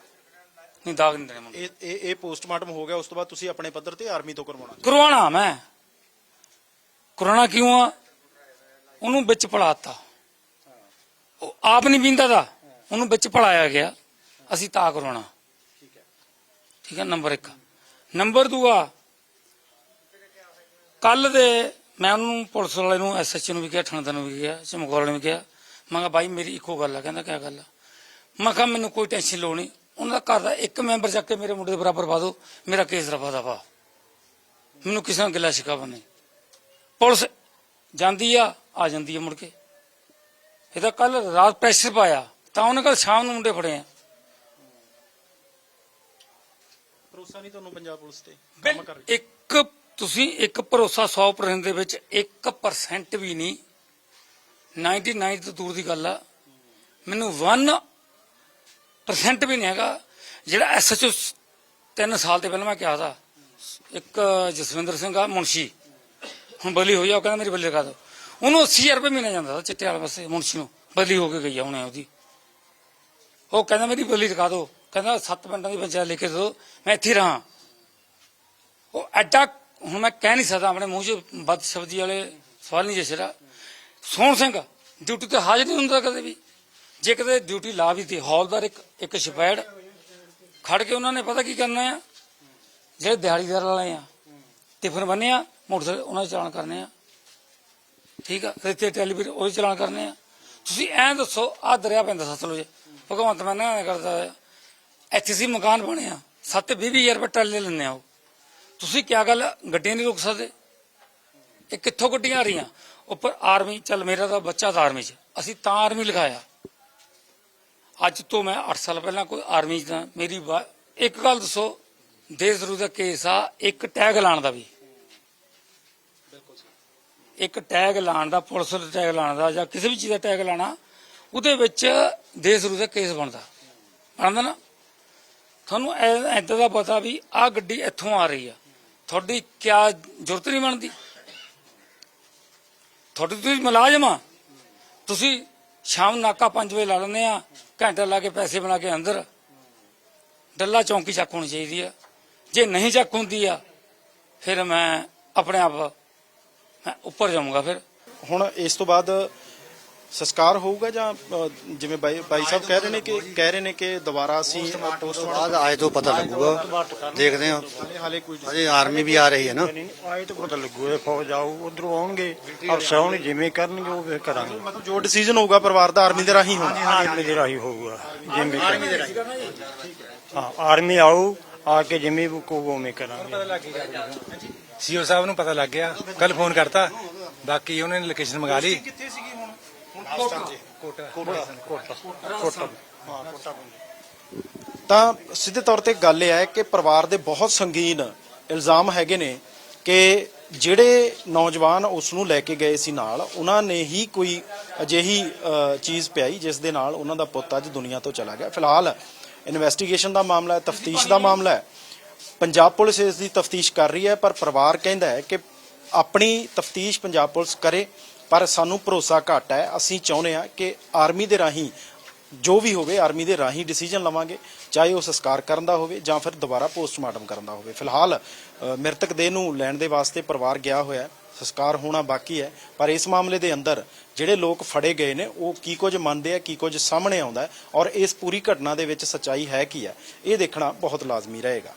ਨਹੀਂ ਦਾਗ ਨਹੀਂ ਦੇਣੇ ਮੁੰਡੇ।
ਇਹ ਇਹ ਇਹ ਪੋਸਟਮਾਰਟਮ ਹੋ ਗਿਆ ਉਸ ਤੋਂ ਬਾਅਦ ਤੁਸੀਂ ਆਪਣੇ ਪੱਧਰ ਤੇ ਆਰਮੀ ਤੋਂ ਕਰਵਾਉਣਾ।
ਕਰਵਾਉਣਾ ਮੈਂ। ਕਰਵਾਉਣਾ ਕਿਉਂ ਆ? ਉਹਨੂੰ ਵਿੱਚ ਪੜਾਤਾ। ਉਹ ਆਪ ਨਹੀਂ ਪੀਂਦਾ ਦਾ ਉਹਨੂੰ ਵਿੱਚ ਪੜਾਇਆ ਗਿਆ। ਅਸੀਂ ਤਾਂ ਕਰਵਾਉਣਾ। ਠੀਕ ਹੈ ਨੰਬਰ 1 ਨੰਬਰ 2 ਆ ਕੱਲ ਦੇ ਮੈਂ ਉਹਨੂੰ ਪੁਲਿਸ ਵਾਲੇ ਨੂੰ ਐਸਐਚ ਨੂੰ ਵੀ ਕਿਹਾ ਥਾਣੇਦਾਰ ਨੂੰ ਵੀ ਕਿਹਾ ਚਮਕੌਰ ਨੂੰ ਵੀ ਕਿਹਾ। ਮੈਂ ਕਿਹਾ ਬਾਈ ਮੇਰੀ ਇੱਕੋ ਗੱਲ ਆ ਕਹਿੰਦਾ ਕਿਆ ਗੱਲ ਆ? ਮੈਂ ਕਿਹਾ ਮੈਨੂੰ ਕੋਈ ਟੈਨਸ਼ਨ ਲੋ ਨਹੀਂ। ਉਹਨਾਂ ਦਾ ਘਰ ਦਾ ਇੱਕ ਮੈਂਬਰ ਚੱਕ ਕੇ ਮੇਰੇ ਮੁੰਡੇ ਦੇ ਬਰਾਬਰ ਪਾ ਦਿਓ ਮੇਰਾ ਕੇਸ ਰਫਾ ਦਫਾ। ਮੈਨੂੰ ਕਿਸੇ ਨਾਲ ਗਿਲਾ ਸ਼ਿਕਾਵਾ ਨਹੀਂ। ਪੁਲਿਸ ਜਾਂਦੀ ਆ ਆ ਜਾਂਦੀ ਆ ਮੁੜ ਕੇ। ਇਹਦਾ ਕੱਲ ਰਾਤ ਪ੍ਰੈਸ਼ਰ ਪਾਇਆ ਤਾਂ ਉਹਨੇ ਕੱਲ ਸ਼ਾਮ ਨੂੰ ਮੁੰਡੇ ਫੜੇ ਆ।
ਭਰੋਸਾ ਨਹੀਂ ਤੁਹਾਨੂੰ ਪੰਜਾਬ ਪੁਲਿਸ ਤੇ? ਕੰਮ ਕਰ ਰਹੀ
ਇੱਕ ਤੁਸੀਂ ਇੱਕ ਭਰੋਸਾ 100% ਦੇ ਵਿੱਚ 1% ਵੀ ਨਹੀਂ। 99 ਤੋਂ ਦੂਰ ਦੀ ਗੱਲ ਆ। ਮੈਨੂੰ 1% ਪਰਸੈਂਟ ਵੀ ਨਹੀਂ ਹੈਗਾ। ਜਿਹੜਾ ਐਸਐਚਓ 3 ਸਾਲ ਤੇ ਪਹਿਲਾਂ ਮੈਂ ਕਿਹਾ था ਇੱਕ ਜਸਵਿੰਦਰ ਸਿੰਘ ਆ, ਮੁਨਸ਼ੀ। ਹੁਣ ਬਦਲੀ ਹੋਈ ਆ, ਉਹ ਕਹਿੰਦਾ ਮੇਰੀ ਬਦਲੀ ਲਗਾ ਦਿਓ। ਉਹਨੂੰ 80000 ਰੁਪਏ ਮਹੀਨਾ ਜਾਂਦਾ ਚਿੱਟੇ ਵਾਲੇ ਪਾਸੇ, ਮੁਨਸ਼ੀ ਨੂੰ। ਬਦਲੀ ਹੋ ਕੇ ਗਈ ਆ ਹੁਣੇ ਉਹਦੀ। ਉਹ ਕਹਿੰਦਾ ਮੇਰੀ ਬਦਲੀ ਲਗਾ ਦਿਓ। ਕਹਿੰਦਾ ਸੱਤ ਪਿੰਡਾਂ ਦੀ ਪੰਚਾਇਤ ਲੈ ਕੇ ਦਿਓ, ਮੈਂ ਇੱਥੇ ਹੀ ਰਹਾਂ। ਉਹ ਐਡਾ, ਹੁਣ ਮੈਂ ਕਹਿ ਨਹੀਂ ਸਕਦਾ, ਆਪਣੇ ਮੂੰਹ 'ਚ ਬਦਸ਼ਬਦੀ ਵਾਲੇ ਸਵਾਲ ਨਹੀਂ ਜਿਹੜਾ ਸੋਹਣ ਸਿੰਘ, ਡਿਊਟੀ ਤੇ ਹਾਜ਼ਰ ਨਹੀਂ ਹੁੰਦਾ ਕਦੇ ਵੀ। ਜੇ ਕਿਤੇ ਡਿਊਟੀ ਲਾ ਵੀ ਤੇ ਹੌਲਦਾਰ ਇੱਕ ਇੱਕ ਸ਼ਪੈੜ ਖੜ ਕੇ ਉਹਨਾਂ ਨੇ ਪਤਾ ਕੀ ਕਰਨਾ ਆ? ਜਿਹੜੇ ਦਿਹਾੜੀਦਾਰ ਵਾਲੇ ਆ ਟਿਫਨ ਬੰਨੇ ਆ, ਮੋਟਰਸਾਈਕਲ ਉਹਨਾਂ ਦੇ ਚਲਾਨ ਕਰਨੇ ਆ। ਠੀਕ ਆ? ਰੇਤੇ ਟੈਲੀਵਿਜ਼ਨ ਉਹਦੇ ਚਲਾਨ ਕਰਨੇ ਆ। ਤੁਸੀਂ ਐਂ ਦੱਸੋ ਆ ਦਰਿਆ ਪੈਂਦਾ ਸਤਲੁਜ ਭਗਵੰਤ ਮਾਨ ਨੇ ਕਰਦਾ ਆ ਇੱਥੇ ਸੀ ਮਕਾਨ ਬਣਿਆ। 7 20 ਹਜ਼ਾਰ ਰੁਪਏ ਟੱਲੇ ਲੈਂਦੇ ਆ ਉਹ। ਤੁਸੀਂ ਕਿਆ ਗੱਲ ਗੱਡੀਆਂ ਨਹੀਂ ਰੁਕ ਸਕਦੇ? ਇਹ ਕਿੱਥੋਂ ਗੱਡੀਆਂ ਆ ਰਹੀਆਂ? ਉੱਪਰ ਆਰਮੀ ਚੱਲ ਮੇਰਾ ਤਾਂ ਬੱਚਾ ਤਾਂ ਆਰਮੀ 'ਚ। ਅਸੀਂ ਤਾਂ ਆਰਮੀ ਲਿਖਾਇਆ। ਅੱਜ ਤੋਂ ਮੈਂ 8 ਸਾਲ ਪਹਿਲਾਂ ਕੋਈ ਆਰਮੀ 'ਚ ਤਾਂ ਮੇਰੀ ਵਾ- ਇੱਕ ਗੱਲ ਦੱਸੋ, ਦੇਸ਼ ਰੂ ਦਾ ਕੇਸ ਆ, ਇੱਕ ਟੈਗ ਲਾਣ ਦਾ ਵੀ। ਇੱਕ ਟੈਗ ਲਾਣ ਦਾ, ਪੁਲਿਸ ਦਾ ਟੈਗ ਲਾਣ ਦਾ ਜਾਂ ਕਿਸੇ ਵੀ ਚੀਜ਼ ਦਾ ਟੈਗ ਲਾਣਾ ਉਹਦੇ ਵਿੱਚ ਦੇਸ਼ ਰੂ ਦਾ ਕੇਸ ਬਣਦਾ। ਬਣਦਾ ਨਾ? ਤੁਹਾਨੂੰ ਐਦਾਂ ਦਾ ਪਤਾ ਵੀ ਆਹ ਗੱਡੀ ਇੱਥੋਂ ਆ ਰਹੀ ਆ। ਤੁਹਾਡੀ ਕਿਆ ਜ਼ਰੂਰਤ ਨਹੀਂ ਬਣਦੀ? ਤੁਹਾਡੀ ਤੁਸੀਂ ਮੁਲਾਜ਼ਮ ਆ। ਤੁਸੀਂ ਸ਼ਾਮ ਨਾਕਾ 5 ਵਜੇ ਲਾ ਲੈਂਦੇ ਆ। ਘੰਟਾ ਲਾ ਕੇ ਪੈਸੇ ਬਣਾ ਕੇ ਅੰਦਰ। ਡੱਲਾ ਚੌਂਕੀ ਚੱਕ ਹੋਣੀ ਚਾਹੀਦੀ ਆ। ਜੇ ਨਹੀਂ ਚੱਕ ਹੁੰਦੀ ਆ, ਫਿਰ ਮੈਂ ਆਪਣੇ ਆਪ ਮੈਂ ਉੱਪਰ ਜਾਊਂਗਾ ਫਿਰ।
ਹੁਣ ਇਸ ਤੋਂ ਬਾਅਦ ਸੰਸਕਾਰ ਹੋਊਗਾ ਜਾਂ ਅ, ਜਿਵੇਂ ਬਾਈ ਬਾਈ ਸਾਹਿਬ ਕਹਿ ਰਹੇ ਨੇ ਕਿ ਕਹਿ ਰਹੇ ਨੇ ਕਿ ਦੁਬਾਰਾ ਅਸੀਂ
ਉਸ ਤੋਂ ਬਾਅਦ ਆਏ ਤੋਂ ਪਤਾ ਲੱਗੂਗਾ। ਦੇਖਦੇ ਹਾਂ।
ਹਾਲੇ ਕੋਈ
ਅਜੇ ਆਰਮੀ ਵੀ ਆ ਰਹੀ ਹੈ ਨਾ।
ਨਹੀਂ ਆਏ ਤਾਂ ਪਤਾ ਲੱਗੂ ਇਹ ਫੌਜ ਆਊ ਉਧਰੋਂ ਆਉਣਗੇ ਅਫਸਰ ਆਉਣ ਜਿਵੇਂ ਕਰਨਗੇ ਉਹ ਫਿਰ ਕਰਾਂਗੇ।
ਮਤਲਬ ਜੋ ਡਿਸੀਜਨ ਹੋਊਗਾ ਪਰਿਵਾਰ ਦਾ ਆਰਮੀ ਦੇ ਰਾਹੀਂ ਹੋਣਾ
ਆਰਮੀ ਦੇ ਰਾਹੀਂ ਹੋਊਗਾ ਜਿਵੇਂ ਆਰਮੀ ਦੇ ਰਾਹੀਂ। ਹਾਂ ਆਰਮੀ ਆਊ ਆ ਕੇ ਜਿਵੇਂ ਵੀ ਕਹੂ ਉਵੇਂ ਕਰਾਂਗੇ।
ਸੀਓ ਸਾਹਿਬ ਨੂੰ ਪਤਾ ਲੱਗ ਗਿਆ ਕੱਲ ਫੋਨ ਕਰਤਾ ਬਾਕੀ ਉਹਨਾਂ ਨੇ ਲੋਕੇਸ਼ਨ ਮੰਗਾ ਲਈ।
ਕਿੱਥੇ ਸੀਗੀ? ਹੁਣ ਤਾਂ ਸਿੱਧੇ ਤੌਰ ਤੇ ਗੱਲ ਇਹ ਹੈ ਕਿ ਪਰਿਵਾਰ ਦੇ ਬਹੁਤ ਸੰਗੀਨ ਇਲਜ਼ਾਮ ਹੈਗੇ ਨੇ ਕਿ ਜਿਹੜੇ ਨੌਜਵਾਨ ਉਸ ਨੂੰ ਲੈ ਕੇ ਗਏ ਸੀ ਨਾਲ ਉਹਨਾਂ ਨੇ ਹੀ ਕੋਈ ਅਜਿਹੀ ਚੀਜ਼ ਪਿਆਈ ਜਿਸ ਦੇ ਨਾਲ ਉਹਨਾਂ ਦਾ ਪੁੱਤ ਅੱਜ ਦੁਨੀਆ ਤੋਂ ਚਲਾ ਗਿਆ। ਫਿਲਹਾਲ ਇਨਵੈਸਟੀਗੇਸ਼ਨ ਦਾ ਮਾਮਲਾ ਹੈ ਤਫਤੀਸ਼ ਦਾ ਮਾਮਲਾ ਹੈ। ਪੰਜਾਬ ਪੁਲਿਸ ਇਸ ਦੀ ਤਫਤੀਸ਼ ਕਰ ਰਹੀ ਹੈ ਪਰ ਪਰਿਵਾਰ ਕਹਿੰਦਾ ਹੈ ਕਿ ਆਪਣੀ ਤਫਤੀਸ਼ ਪੰਜਾਬ ਪੁਲਿਸ ਕਰੇ। ਪਰ ਸਾਨੂੰ ਭਰੋਸਾ ਘੱਟ ਹੈ। ਅਸੀਂ ਚਾਹੁੰਦੇ ਹਾਂ ਕਿ ਆਰਮੀ ਦੇ ਰਾਹੀਂ ਜੋ ਵੀ ਹੋਵੇ, ਆਰਮੀ ਦੇ ਰਾਹੀਂ ਡਿਸੀਜਨ ਲਵਾਂਗੇ, ਚਾਹੇ ਉਹ ਸੰਸਕਾਰ ਕਰਨ ਦਾ ਹੋਵੇ ਜਾਂ ਫਿਰ ਦੁਬਾਰਾ ਪੋਸਟਮਾਰਟਮ ਕਰਨ ਦਾ ਹੋਵੇ। ਫਿਲਹਾਲ ਮ੍ਰਿਤਕ ਦੇਹ ਨੂੰ ਲੈਣ ਦੇ ਵਾਸਤੇ ਪਰਿਵਾਰ ਗਿਆ ਹੋਇਆ ਹੈ। ਸੰਸਕਾਰ ਹੋਣਾ ਬਾਕੀ ਹੈ। ਪਰ ਇਸ ਮਾਮਲੇ ਦੇ ਅੰਦਰ ਜਿਹੜੇ ਲੋਕ ਫੜੇ ਗਏ ਨੇ, ਉਹ ਕੀ ਕੁਝ ਮੰਨਦੇ ਆ, ਕੀ ਕੁਝ ਸਾਹਮਣੇ ਆਉਂਦਾ ਔਰ ਇਸ ਪੂਰੀ ਘਟਨਾ ਦੇ ਵਿੱਚ ਸੱਚਾਈ ਹੈ ਕੀ ਹੈ, ਇਹ ਦੇਖਣਾ ਬਹੁਤ ਲਾਜ਼ਮੀ ਰਹੇਗਾ।